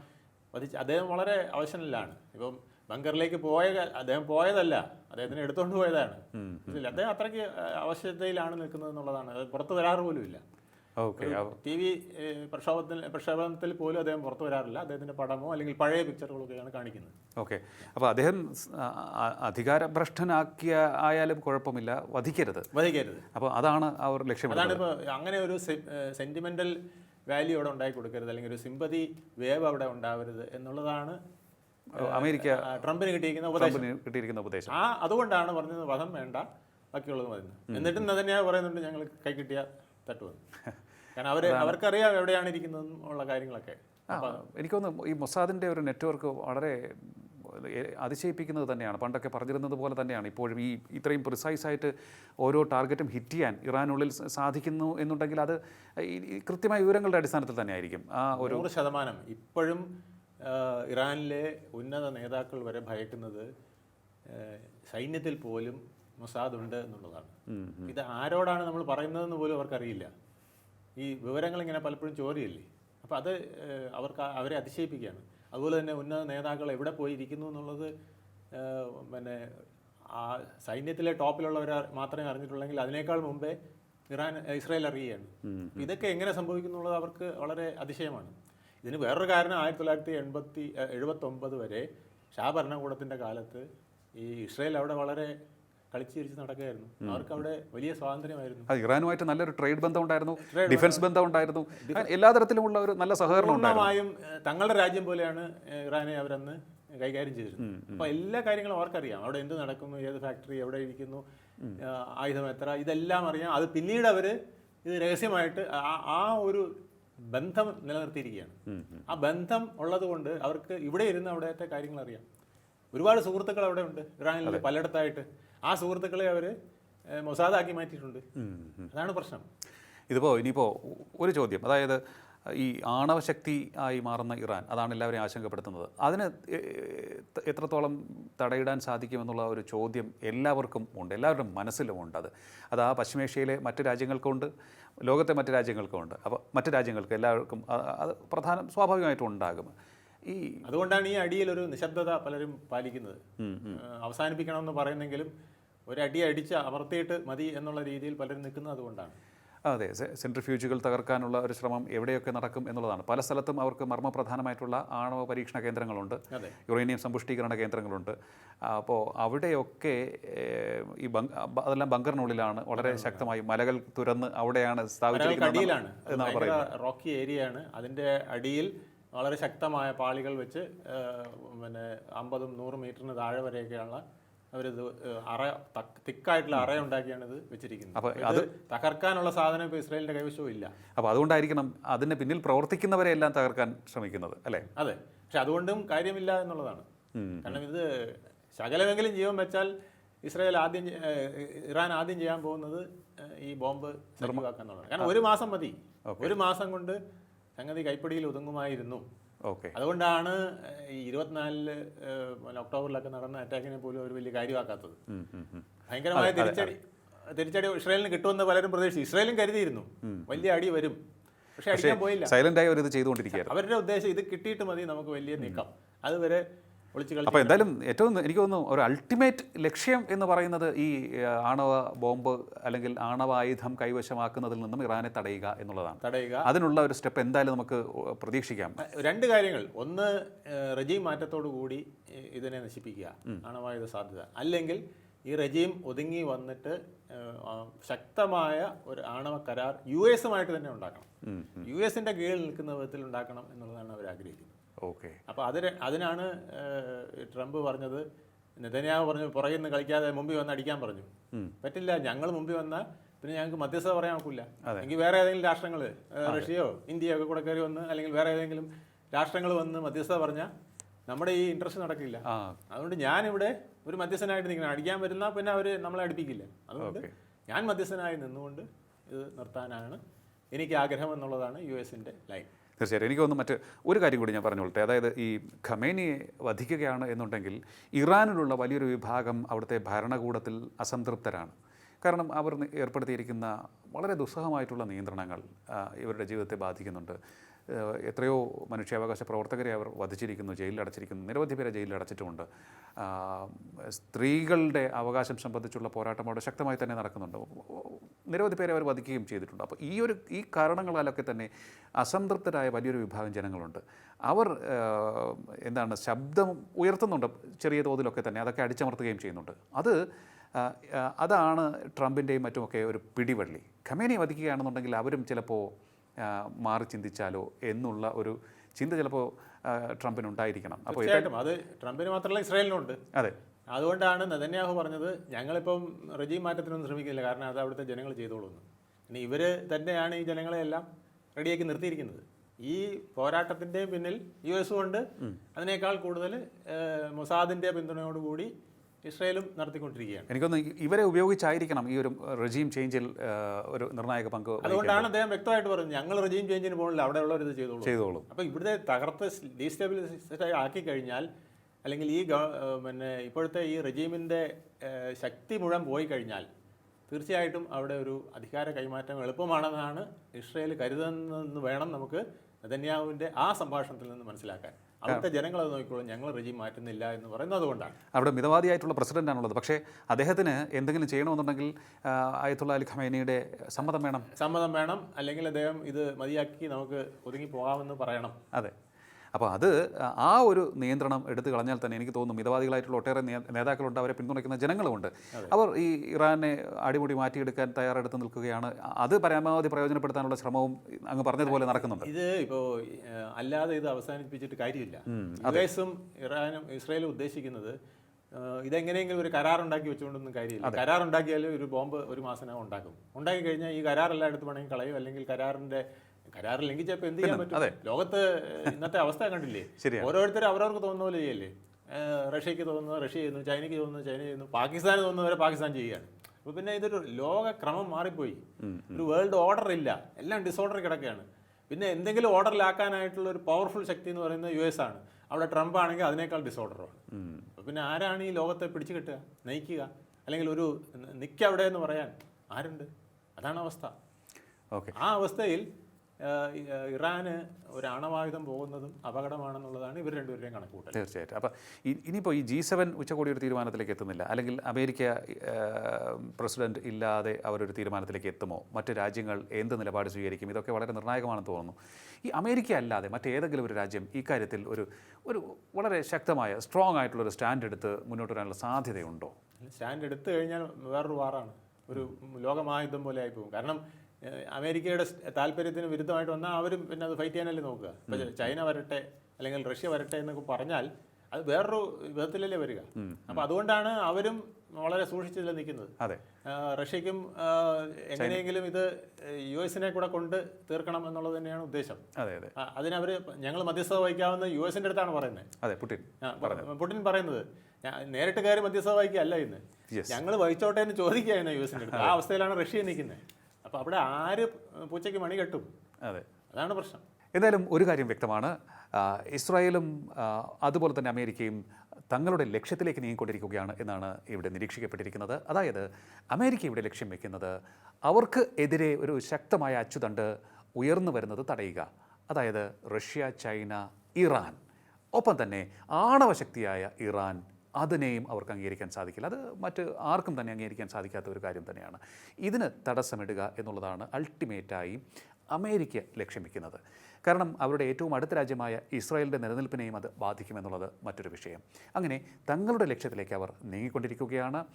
വധിച്ച് അദ്ദേഹം വളരെ അവശനിലാണ്. ഇപ്പം ബങ്കറിലേക്ക് പോയ അദ്ദേഹം പോയതല്ല അദ്ദേഹത്തിന് എടുത്തുകൊണ്ട് പോയതാണ്? അദ്ദേഹം അത്രയ്ക്ക് അവശതയിലാണ് നിൽക്കുന്നത് എന്നുള്ളതാണ്. അത് പുറത്ത് വരാറ് പോലും ഇല്ല ടി വി പ്രക്ഷോഭത്തിൽ പ്രക്ഷേപണത്തിൽ പോലും അദ്ദേഹം പുറത്തു വരാറില്ല. അദ്ദേഹത്തിന്റെ പടമോ അല്ലെങ്കിൽ പഴയ പിക്ചറുകളൊക്കെയാണ് കാണിക്കുന്നത്. ഓക്കെ. അപ്പോൾ അദ്ദേഹം അധികാര അധികാരഭ്രഷ്ടനാക്കിയ ആയാലും കുഴപ്പമില്ല. വധിക്കരുത്. വധിക്കരുത്. അപ്പോൾ അതാണ് അവർ ലക്ഷ്യം അതാണ് ഇപ്പോൾ അങ്ങനെ ഒരു സെന്റിമെന്റൽ വാല്യൂ അവിടെ ഉണ്ടാക്കി കൊടുക്കരുത്. അല്ലെങ്കിൽ ഒരു സിമ്പതി വേവ് അവിടെ ഉണ്ടാവരുത് എന്നുള്ളതാണ് അമേരിക്ക ട്രംപിന് കിട്ടിയിരിക്കുന്ന ഉപദേശം. കിട്ടിയിരിക്കുന്ന ഉപദേശം. ആ അതുകൊണ്ടാണ് പറഞ്ഞത് വധം വേണ്ട ബാക്കിയുള്ളത് മതി എന്നിട്ടും തന്നെയാണ് പറയുന്നുണ്ട് ഞങ്ങൾ കൈ കിട്ടിയ തട്ടുവന്ന് കാരണം അവർ അവർക്കറിയാം എവിടെയാണ് ഇരിക്കുന്നത് ഉള്ള കാര്യങ്ങളൊക്കെ. എനിക്കൊന്ന് ഈ മൊസാദിന്റെ ഒരു നെറ്റ്വർക്ക് വളരെ അതിശയിപ്പിക്കുന്നത് തന്നെയാണ്. പണ്ടൊക്കെ പറഞ്ഞിരുന്നത് പോലെ തന്നെയാണ്. ഇപ്പോഴും ഈ ഇത്രയും പ്രിസൈസ് ആയിട്ട് ഓരോ ടാർഗറ്റും ഹിറ്റ് ചെയ്യാൻ ഇറാനുള്ളിൽ സാധിക്കുന്നു എന്നുണ്ടെങ്കിൽ അത് കൃത്യമായ വിവരങ്ങളുടെ അടിസ്ഥാനത്തിൽ തന്നെയായിരിക്കും. ആ ഒരു ശതമാനം. ഇപ്പോഴും ഇറാനിലെ ഉന്നത നേതാക്കൾ വരെ ഭയക്കുന്നത് സൈന്യത്തിൽ പോലും മൊസാദ് ഉണ്ട് എന്നുള്ളതാണ്. ഇത് ആരോടാണ് നമ്മൾ പറയുന്നതെന്ന് പോലും അവർക്കറിയില്ല. ഈ വിവരങ്ങൾ ഇങ്ങനെ പലപ്പോഴും ചോരയില്ലേ? അപ്പോൾ അത് അവർക്ക് അവരെ അതിശയിപ്പിക്കുകയാണ്. അതുപോലെ തന്നെ ഉന്നത നേതാക്കൾ എവിടെ പോയിരിക്കുന്നു എന്നുള്ളത് പിന്നെ ആ സൈന്യത്തിലെ ടോപ്പിലുള്ളവർ മാത്രമേ അറിഞ്ഞിട്ടുള്ളെങ്കിൽ അതിനേക്കാൾ മുമ്പേ ഇറാൻ ഇസ്രായേൽ അറിയുകയാണ്. ഇതൊക്കെ എങ്ങനെ സംഭവിക്കുന്നുള്ളത് അവർക്ക് വളരെ അതിശയമാണ്. ഇതിന് വേറൊരു കാരണം ആയിരത്തി തൊള്ളായിരത്തി എൺപത്തി എഴുപത്തൊമ്പത് വരെ ഷാ ഭരണകൂടത്തിന്റെ കാലത്ത് ഈ ഇസ്രായേൽ അവിടെ വളരെ കളിച്ചിരിച്ച് നടക്കുകയായിരുന്നു. അവർക്ക് അവിടെ വലിയ സ്വാതന്ത്ര്യമായിരുന്നു. ഇറാനുമായിട്ട് നല്ലൊരു ട്രേഡ് ബന്ധം ഉണ്ടായിരുന്നു ഡിഫൻസ് ബന്ധം. ഉണ്ടായിരുന്നു. എല്ലാ തരത്തിലുമുള്ള ഒരു നല്ല സഹകരണം ഉണ്ടായിരുന്നു. പൂർണമായും തങ്ങളുടെ രാജ്യം പോലെയാണ് ഇറാനെ അവരന്ന് കൈകാര്യം ചെയ്തിരുന്നത്. അപ്പൊ എല്ലാ കാര്യങ്ങളും അവർക്കറിയാം. അവിടെ എന്ത് നടക്കുന്നു ഏത് ഫാക്ടറി എവിടെ ഇരിക്കുന്നു ആയുധം എത്ര ഇതെല്ലാം അറിയാം. അത് പിന്നീട് അവർ ഇത് രഹസ്യമായിട്ട് ആ ഒരു ബന്ധം നിലനിർത്തിയിരിക്കുകയാണ്. ആ ബന്ധം ഉള്ളത് കൊണ്ട് അവർക്ക് ഇവിടെ ഇരുന്ന് അവിടത്തെ കാര്യങ്ങൾ അറിയാം ഒരുപാട് സുഹൃത്തുക്കൾ അവിടെ ഉണ്ട്. ഇറാനിൽ പലയിടത്തായിട്ട് ആ സുഹൃത്തുക്കളെ അവർ മൊസാദാക്കി മാറ്റിയിട്ടുണ്ട്. അതാണ് പ്രശ്നം. ഇതിപ്പോൾ ഇനിയിപ്പോൾ ഒരു ചോദ്യം. അതായത് ഈ ആണവശക്തി ആയി മാറുന്ന ഇറാൻ അതാണ് എല്ലാവരെയും ആശങ്കപ്പെടുത്തുന്നത്. അതിന് എത്രത്തോളം തടയിടാൻ സാധിക്കുമെന്നുള്ള ഒരു ചോദ്യം എല്ലാവർക്കും ഉണ്ട്. എല്ലാവരുടെ മനസ്സിലും ഉണ്ട് അത്. അത് ആ പശ്ചിമേഷ്യയിലെ മറ്റ് രാജ്യങ്ങൾക്കുണ്ട് ലോകത്തെ മറ്റ് രാജ്യങ്ങൾക്കും ഉണ്ട്. അപ്പോൾ മറ്റ് രാജ്യങ്ങൾക്ക് എല്ലാവർക്കും അത് പ്രധാനം സ്വാഭാവികമായിട്ടും ഉണ്ടാകും. ഈ അതുകൊണ്ടാണ് ഈ അടിയിൽ ഒരു നിശബ്ദത പലരും പാലിക്കുന്നത്. അവസാനിപ്പിക്കണമെന്ന് പറയുന്നെങ്കിലും ഒരു അടി അടിച്ച് അമർത്തിയിട്ട് മതി എന്നുള്ള രീതിയിൽ പലരും നിൽക്കുന്നത് അതുകൊണ്ടാണ്. അതെ സെൻട്രിഫ്യൂജുകൾ തകർക്കാനുള്ള ഒരു ശ്രമം എവിടെയൊക്കെ നടക്കും എന്നുള്ളതാണ്. പല സ്ഥലത്തും അവർക്ക് മർമ്മപ്രധാനമായിട്ടുള്ള ആണവ പരീക്ഷണ കേന്ദ്രങ്ങളുണ്ട്. യുറേനിയം സമ്പുഷ്ടീകരണ കേന്ദ്രങ്ങളുണ്ട്. അപ്പോൾ അവിടെയൊക്കെ ഈ അതെല്ലാം ബങ്കറിനുള്ളിലാണ് വളരെ ശക്തമായി മലകൾ തുരന്ന് അവിടെയാണ് സ്ഥാപിച്ചിരിക്കുന്നത് റോക്കി ഏരിയയാണ്. അതിന്റെ അടിയിൽ വളരെ ശക്തമായ പാളികൾ വെച്ച് പിന്നെ അമ്പതും നൂറ് മീറ്ററിന് താഴെ വരെയൊക്കെയുള്ള അവരിത് അറ തക്ക് തിക്കായിട്ടുള്ള അറ ഉണ്ടാക്കിയാണ് ഇത് വെച്ചിരിക്കുന്നത് അപ്പോൾ അത് തകർക്കാനുള്ള സാധനം ഇപ്പോൾ ഇസ്രായേലിന്റെ കൈവശവും ഇല്ല. അപ്പോൾ അതുകൊണ്ടായിരിക്കണം അതിന് പിന്നിൽ പ്രവർത്തിക്കുന്നവരെ എല്ലാം തകർക്കാൻ ശ്രമിക്കുന്നത് അല്ലേ? അതെ. പക്ഷെ അതുകൊണ്ടും കാര്യമില്ല എന്നുള്ളതാണ്. കാരണം ഇത് ശകലമെങ്കിലും ജീവൻ വെച്ചാൽ ഇസ്രായേൽ ആദ്യം ഇറാൻ ആദ്യം ചെയ്യാൻ പോകുന്നത് ഈ ബോംബ് നിർമ്മാക്കാന്നുള്ളതാണ് കാരണം ഒരു മാസം മതി. ഒരു മാസം കൊണ്ട് സംഗതി കൈപ്പിടിയിൽ ഒതുങ്ങുമായിരുന്നു. ഓക്കെ. അതുകൊണ്ടാണ് ഇരുപത്തിനാലിൽ ഒക്ടോബറിലൊക്കെ നടന്ന അറ്റാക്കിനെ പോലും ഒരു വലിയ കാര്യമാക്കാത്തത്. ഭയങ്കരമായ തിരിച്ചടി തിരിച്ചടി ഇസ്രായേലിന് കിട്ടുമെന്ന് പലരും പ്രതീക്ഷിച്ചു. ഇസ്രായേലും കരുതിയിരുന്നു. വലിയ അടി വരും. പക്ഷെ അടിക്കാൻ പോയില്ല. സൈലന്റായി അവർ ഇത് അവരുടെ ഉദ്ദേശം ഇത് കിട്ടിയിട്ട് മതി നമുക്ക് വലിയ നീക്കം. അതുവരെ അപ്പോൾ എന്തായാലും ഏറ്റവും എനിക്ക് തോന്നുന്നു ഒരു അൾട്ടിമേറ്റ് ലക്ഷ്യം എന്ന് പറയുന്നത് ഈ ആണവ ബോംബ് അല്ലെങ്കിൽ ആണവ ആയുധം കൈവശമാക്കുന്നതിൽ നിന്നും ഇറാനെ തടയുക എന്നുള്ളതാണ്. തടയുക. അതിനുള്ള ഒരു സ്റ്റെപ്പ് എന്തായാലും നമുക്ക് പ്രതീക്ഷിക്കാം. രണ്ട് കാര്യങ്ങൾ. ഒന്ന് റജീം മാറ്റത്തോടു കൂടി ഇതിനെ നശിപ്പിക്കുക. ആണവായുധ സാധ്യത. അല്ലെങ്കിൽ ഈ റജീം ഒതുങ്ങി വന്നിട്ട് ശക്തമായ ഒരു ആണവ കരാർ യു എസുമായിട്ട് തന്നെ ഉണ്ടാക്കണം. യു എസിന്റെ കീഴിൽ നിൽക്കുന്ന വിധത്തിൽ ഉണ്ടാക്കണം എന്നുള്ളതാണ് അവർ ആഗ്രഹിക്കുന്നത് ഓക്കെ. അപ്പോൾ അതിന് അതിനാണ് ട്രംപ് പറഞ്ഞത്. നെതന്യാഹ് പറഞ്ഞു പുറകിൽ നിന്ന് കളിക്കാതെ മുമ്പിൽ വന്ന് അടിക്കാൻ പറഞ്ഞു. പറ്റില്ല ഞങ്ങൾ മുമ്പിൽ വന്നാൽ പിന്നെ ഞങ്ങൾക്ക് മധ്യസ്ഥത പറയാൻ ഒക്കില്ല. എങ്കിൽ വേറെ ഏതെങ്കിലും രാഷ്ട്രങ്ങൾ റഷ്യയോ ഇന്ത്യയോ ഒക്കെ കൂടെ കയറി വന്ന് അല്ലെങ്കിൽ വേറെ ഏതെങ്കിലും രാഷ്ട്രങ്ങൾ വന്ന് മധ്യസ്ഥത പറഞ്ഞാൽ നമ്മുടെ ഈ ഇൻട്രസ്റ്റ് നടക്കില്ല. അതുകൊണ്ട് ഞാനിവിടെ ഒരു മധ്യസ്ഥനായിട്ട് നിൽക്കണം. അടിക്കാൻ വരുന്ന പിന്നെ അവർ നമ്മളെ അടുപ്പിക്കില്ല. അതുകൊണ്ട് ഞാൻ മധ്യസ്ഥനായി നിന്നുകൊണ്ട് ഇത് നിർത്താനാണ് എനിക്ക് ആഗ്രഹം എന്നുള്ളതാണ് യു എസിന്റെ ലൈൻ. തീർച്ചയായിട്ടും. എനിക്ക് തോന്നുന്നു മറ്റ് ഒരു കാര്യം കൂടി ഞാൻ പറഞ്ഞോളട്ടെ. അതായത് ഈ ഖമേനിയെ വധിക്കുകയാണ് എന്നുണ്ടെങ്കിൽ ഇറാനിലുള്ള വലിയൊരു വിഭാഗം അവിടുത്തെ ഭരണകൂടത്തിൽ അസംതൃപ്തരാണ്. കാരണം അവർ ഏർപ്പെടുത്തിയിരിക്കുന്ന വളരെ ദുസ്സഹമായിട്ടുള്ള നിയന്ത്രണങ്ങൾ ഇവരുടെ ജീവിതത്തെ ബാധിക്കുന്നുണ്ട്. എത്രയോ മനുഷ്യാവകാശ പ്രവർത്തകരെ അവർ വധിച്ചിരിക്കുന്നു ജയിലിൽ അടച്ചിരിക്കുന്നു. നിരവധി പേരെ ജയിലിൽ അടച്ചിട്ടുമുണ്ട് സ്ത്രീകളുടെ അവകാശം സംബന്ധിച്ചുള്ള പോരാട്ടം അവിടെ ശക്തമായി തന്നെ നടക്കുന്നുണ്ട്. നിരവധി പേരെ അവർ വധിക്കുകയും ചെയ്തിട്ടുണ്ട്. അപ്പോൾ ഈ ഒരു ഈ കാരണങ്ങളാലൊക്കെ തന്നെ അസംതൃപ്തരായ വലിയൊരു വിഭാഗം ജനങ്ങളുണ്ട്. അവർ എന്താണ് ശബ്ദം ഉയർത്തുന്നുണ്ട് ചെറിയ തോതിലൊക്കെ തന്നെ. അതൊക്കെ അടിച്ചമർത്തുകയും ചെയ്യുന്നുണ്ട്. അത് അതാണ് ട്രംപിന്റെയും മറ്റുമൊക്കെ ഒരു പിടിവള്ളി. ഖമേനെ വധിക്കുകയാണെന്നുണ്ടെങ്കിൽ അവരും ചിലപ്പോൾ മാറി ചിന്തിച്ചാലോ എന്നുള്ള ഒരു ചിന്ത ചിലപ്പോൾ ട്രംപിന് ഉണ്ടായിരിക്കണം അപ്പോൾ തീർച്ചയായിട്ടും. അത് ട്രംപിന് മാത്രമല്ല ഇസ്രായേലിനുണ്ട്. അതെ. അതുകൊണ്ടാണ് നെതന്യാഹു പറഞ്ഞത് ഞങ്ങളിപ്പം റെജീം മാറ്റത്തിനൊന്നും ശ്രമിക്കില്ല കാരണം അത് അവിടുത്തെ ജനങ്ങൾ ചെയ്തോളൂന്ന് ഇനി ഇവർ തന്നെയാണ് ഈ ജനങ്ങളെയെല്ലാം റെഡിയാക്കി നിർത്തിയിരിക്കുന്നത്. ഈ പോരാട്ടത്തിന്റെ പിന്നിൽ യു എസും ഉണ്ട്. അതിനേക്കാൾ കൂടുതൽ മൊസാദിന്റെ പിന്തുണയോടുകൂടി ഇസ്രയേലും നടത്തിക്കൊണ്ടിരിക്കുകയാണ്. എനിക്കൊന്ന് ഇവരെ ഉപയോഗിച്ചായിരിക്കണം ഈ ഒരു റെജീം ചേഞ്ചിൽ ഒരു നിർണായക പങ്ക് അതുകൊണ്ടാണ് അദ്ദേഹം വ്യക്തമായിട്ട് പറഞ്ഞത് ഞങ്ങൾ റെജീം ചേഞ്ചിന് പോകുന്നില്ല അവിടെയുള്ളവർ ഇത് ചെയ്തോളൂ. ചെയ്തോളൂ. അപ്പോൾ ഇവിടുത്തെ തകർത്ത് ഡീസ്റ്റെബിലൈസ് ആക്കി കഴിഞ്ഞാൽ അല്ലെങ്കിൽ ഈ പിന്നെ ഇപ്പോഴത്തെ ഈ റെജീമിന്റെ ശക്തി മുഴുവൻ പോയി കഴിഞ്ഞാൽ തീർച്ചയായിട്ടും അവിടെ ഒരു അധികാര കൈമാറ്റം എളുപ്പമാണെന്നാണ് ഇസ്രയേൽ കരുതുന്നതെന്ന് വേണം നമുക്ക് നെതന്യാഹുവിന്റെ ആ സംഭാഷണത്തിൽ നിന്ന് മനസ്സിലാക്കാൻ. അവിടുത്തെ ജനങ്ങൾ അത് നോക്കിക്കോളും. ഞങ്ങൾ റെജി മാറ്റുന്നില്ല എന്ന് പറയുന്നത് അതുകൊണ്ടാണ്. അവിടെ മിതവാദിയായിട്ടുള്ള പ്രസിഡന്റാണുള്ളത്. പക്ഷേ അദ്ദേഹത്തിന് എന്തെങ്കിലും ചെയ്യണമെന്നുണ്ടെങ്കിൽ ആയത്തുള്ള അയത്തുള്ള അലി ഖമേനിയുടെ സമ്മതം വേണം. സമ്മതം വേണം. അല്ലെങ്കിൽ അദ്ദേഹം ഇത് മതിയാക്കി നമുക്ക് ഒതുങ്ങി പോകാമെന്ന് പറയണം. അതെ. അപ്പോൾ അത് ആ ഒരു നിയന്ത്രണം എടുത്തു കളഞ്ഞാൽ തന്നെ എനിക്ക് തോന്നുന്നു മിതവാദികളായിട്ടുള്ള ഒട്ടേറെ നേതാക്കളുണ്ട് അവരെ പിന്തുണയ്ക്കുന്ന ജനങ്ങളുമുണ്ട്. അവർ ഈ ഇറാനെ അടിമുടി മാറ്റിയെടുക്കാൻ തയ്യാറെടുത്ത് നിൽക്കുകയാണ്. അത് പരമാവധി പ്രയോജനപ്പെടുത്താനുള്ള ശ്രമവും അങ്ങ് പറഞ്ഞതുപോലെ നടക്കുന്നുണ്ട്. ഇത് ഇപ്പോൾ അല്ലാതെ ഇത് അവസാനിപ്പിച്ചിട്ട് കാര്യമില്ല. യു ഇറാനും ഇസ്രായേലും ഉദ്ദേശിക്കുന്നത് ഇതെങ്ങനെയെങ്കിലും ഒരു കരാറുണ്ടാക്കി വെച്ചുകൊണ്ടൊന്നും കാര്യമില്ല. കരാറുണ്ടാക്കിയാൽ ഒരു ബോംബ് ഒരു മാസത്തിനകം ഉണ്ടാക്കും. ഉണ്ടാക്കി കഴിഞ്ഞാൽ ഈ കരാറെല്ലാം എടുത്ത് വേണമെങ്കിൽ കളയും അല്ലെങ്കിൽ കരാറിന്റെ കരാർ ഇപ്പൊ എന്ത് ചെയ്യാൻ പറ്റും? ലോകത്ത് ഇന്നത്തെ അവസ്ഥ കണ്ടില്ലേ. ഓരോരുത്തരും അവരവർക്ക് തോന്നുന്ന പോലെ ചെയ്യല്ലേ? റഷ്യക്ക് തോന്നുന്നത് റഷ്യ ചെയ്യുന്നു ചൈനയ്ക്ക് തോന്നുന്നത് ചൈന ചെയ്യുന്നു പാകിസ്ഥാന് തോന്നുന്നവരെ പാകിസ്ഥാൻ ചെയ്യുകയാണ്. അപ്പോൾ പിന്നെ ഇതൊരു ലോക ക്രമം മാറിപ്പോയി ഒരു വേൾഡ് ഓർഡർ ഇല്ല. എല്ലാം ഡിസോർഡർ കിടക്കുകയാണ്. പിന്നെ എന്തെങ്കിലും ഓർഡറിലാക്കാനായിട്ടുള്ള ഒരു പവർഫുൾ ശക്തി എന്ന് പറയുന്നത് യു എസ് ആണ്. അവിടെ ട്രംപ് ആണെങ്കിൽ അതിനേക്കാൾ ഡിസോർഡറാണ് അപ്പോൾ പിന്നെ ആരാണ് ഈ ലോകത്തെ പിടിച്ചു കെട്ടുക? നയിക്കുക? അല്ലെങ്കിൽ ഒരു നിൽക്കുക അവിടെ എന്ന് പറയാൻ ആരുണ്ട്? അതാണ് അവസ്ഥ. ഓക്കെ. ആ അവസ്ഥയിൽ ഇറാന് ഒരു ആണവായുധം പോകുന്നതും അപകടമാണെന്നുള്ളതാണ് ഇവർ രണ്ടുപേരുടെയും കണക്കുകൂട്ടൽ. തീർച്ചയായിട്ടും. അപ്പോൾ ഇനിയിപ്പോൾ ഈ ജി സെവൻ ഉച്ചകോടി ഒരു തീരുമാനത്തിലേക്ക് എത്തുന്നില്ല. അല്ലെങ്കിൽ അമേരിക്ക പ്രസിഡന്റ് ഇല്ലാതെ അവരൊരു തീരുമാനത്തിലേക്ക് എത്തുമോ? മറ്റ് രാജ്യങ്ങൾ എന്ത് നിലപാട് സ്വീകരിക്കും? ഇതൊക്കെ വളരെ നിർണായകമാണെന്ന് തോന്നുന്നു. ഈ അമേരിക്ക അല്ലാതെ മറ്റേതെങ്കിലും ഒരു രാജ്യം ഇക്കാര്യത്തിൽ കാര്യത്തിൽ ഒരു ഒരു വളരെ ശക്തമായ സ്ട്രോങ് ആയിട്ടുള്ള ഒരു സ്റ്റാൻഡ് എടുത്ത് മുന്നോട്ട് വരാനുള്ള സാധ്യതയുണ്ടോ? സ്റ്റാൻഡ് എടുത്തു കഴിഞ്ഞാൽ വേറൊരു വാറാണ്. ഒരു ലോകമഹായുദ്ധം പോലെ ആയി പോകും. കാരണം അമേരിക്കയുടെ താല്പര്യത്തിന് വിരുദ്ധമായിട്ട് വന്നാൽ അവരും പിന്നെ അത് ഫൈറ്റ് ചെയ്യാനല്ലേ നോക്കുക. ഇപ്പോൾ ചൈന വരട്ടെ അല്ലെങ്കിൽ റഷ്യ വരട്ടെ എന്നൊക്കെ പറഞ്ഞാൽ അത് വേറൊരു വിധത്തിലല്ലേ വരിക. അപ്പൊ അതുകൊണ്ടാണ് അവരും വളരെ സൂക്ഷിച്ചില്ല നിൽക്കുന്നത്. അതെ. റഷ്യക്കും എങ്ങനെയെങ്കിലും ഇത് യു എസിനെ കൂടെ കൊണ്ട് തീർക്കണം എന്നുള്ളത് തന്നെയാണ് ഉദ്ദേശം. അതെ അതെ. ആ, അതിനവർ ഞങ്ങൾ മധ്യസ്ഥത വഹിക്കാവുന്ന യു എസിന്റെ അടുത്താണ് പറയുന്നത് അതെ പുടിൻ പുടിൻ പറയുന്നത് നേരിട്ട് കയറി മധ്യസ്ഥത വഹിക്കുക അല്ല ഇന്ന് ഞങ്ങൾ വഹിച്ചോട്ടെ എന്ന് ചോദിക്കുകയാണ് യു എസിന്റെ അടുത്ത്. ആ അവസ്ഥയിലാണ് റഷ്യ നിൽക്കുന്നത്. അപ്പൊ അവിടെ ആര് പൂച്ചയ്ക്ക് മണി കെട്ടും? അതെ. അതാണ് പ്രശ്നം. എന്തായാലും ഒരു കാര്യം വ്യക്തമാണ്. ഇസ്രായേലും അതുപോലെ തന്നെ അമേരിക്കയും തങ്ങളുടെ ലക്ഷ്യത്തിലേക്ക് നീങ്ങിക്കൊണ്ടിരിക്കുകയാണ് എന്നാണ് ഇവിടെ നിരീക്ഷിക്കപ്പെട്ടിരിക്കുന്നത്. അതായത് അമേരിക്ക ഇവിടെ ലക്ഷ്യം വെക്കുന്നത് അവർക്ക് എതിരെ ഒരു ശക്തമായ അച്ചുതണ്ട് ഉയർന്നു വരുന്നത് തടയുക. അതായത് റഷ്യ ചൈന ഇറാൻ. ഒപ്പം തന്നെ ആണവശക്തിയായ ഇറാൻ അതിനെയും അവർക്ക് അംഗീകരിക്കാൻ സാധിക്കില്ല. അത് മറ്റ് ആർക്കും തന്നെ അംഗീകരിക്കാൻ സാധിക്കാത്ത ഒരു കാര്യം തന്നെയാണ്. ഇതിന് തടസ്സമിടുക എന്നുള്ളതാണ് അൾട്ടിമേറ്റായി അമേരിക്ക ലക്ഷ്യം വയ്ക്കുന്നത് കാരണം അവരുടെ ഏറ്റവും അടുത്ത രാജ്യമായ ഇസ്രായേലിന്റെ നിലനിൽപ്പിനെയും അത് ബാധിക്കുമെന്നുള്ളത് മറ്റൊരു വിഷയം. അങ്ങനെ തങ്ങളുടെ ലക്ഷ്യത്തിലേക്ക് അവർ നീങ്ങിക്കൊണ്ടിരിക്കുകയാണ്.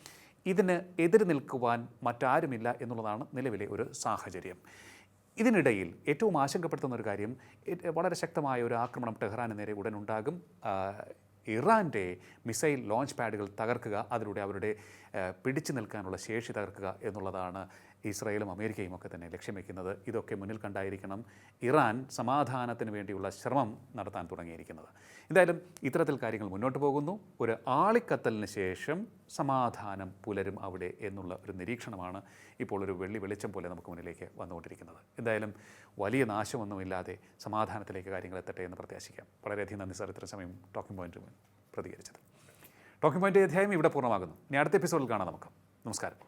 ഇതിന് എതിര് നിൽക്കുവാൻ മറ്റാരുമില്ല എന്നുള്ളതാണ് നിലവിലെ ഒരു സാഹചര്യം. ഇതിനിടയിൽ ഏറ്റവും ആശങ്കപ്പെടുത്തുന്ന ഒരു കാര്യം വളരെ ശക്തമായ ഒരു ആക്രമണം ടെഹ്റാന് നേരെ ആ, ഇറാന്റെ മിസൈൽ ലോഞ്ച് പാഡുകൾ തകർക്കുക അതിലൂടെ അവരുടെ പിടിച്ചു നിൽക്കാനുള്ള ശേഷി തകർക്കുക എന്നുള്ളതാണ് ഇസ്രായേലും അമേരിക്കയും ഒക്കെ തന്നെ ലക്ഷ്യം വയ്ക്കുന്നത് ഇതൊക്കെ മുന്നിൽ കണ്ടായിരിക്കണം. ഇറാൻ സമാധാനത്തിന് വേണ്ടിയുള്ള ശ്രമം നടത്താൻ തുടങ്ങിയിരിക്കുന്നത്. എന്തായാലും ഇത്തരത്തിൽ കാര്യങ്ങൾ മുന്നോട്ട് പോകുന്നു. ഒരു ആളിക്കത്തലിന് ശേഷം സമാധാനം പുലരും അവിടെ എന്നുള്ള ഒരു നിരീക്ഷണമാണ് ഇപ്പോൾ ഒരു വെള്ളി വെളിച്ചം പോലെ നമുക്ക് മുന്നിലേക്ക് വന്നുകൊണ്ടിരിക്കുന്നത്. എന്തായാലും വലിയ നാശമൊന്നുമില്ലാതെ സമാധാനത്തിലേക്ക് കാര്യങ്ങൾ എത്തട്ടെ എന്ന് പ്രത്യാശിക്കാം. വളരെയധികം നന്ദി സാർ ഇത്ര സമയം ടോക്കിംഗ് പോയിന്റ് പ്രതികരിച്ചത്. ടോക്കിംഗ് പോയിന്റ് അധ്യായം ഇവിടെ പൂർണമാകുന്നു. ഇനി അടുത്ത എപ്പിസോഡിൽ കാണാം നമുക്ക്. നമസ്കാരം.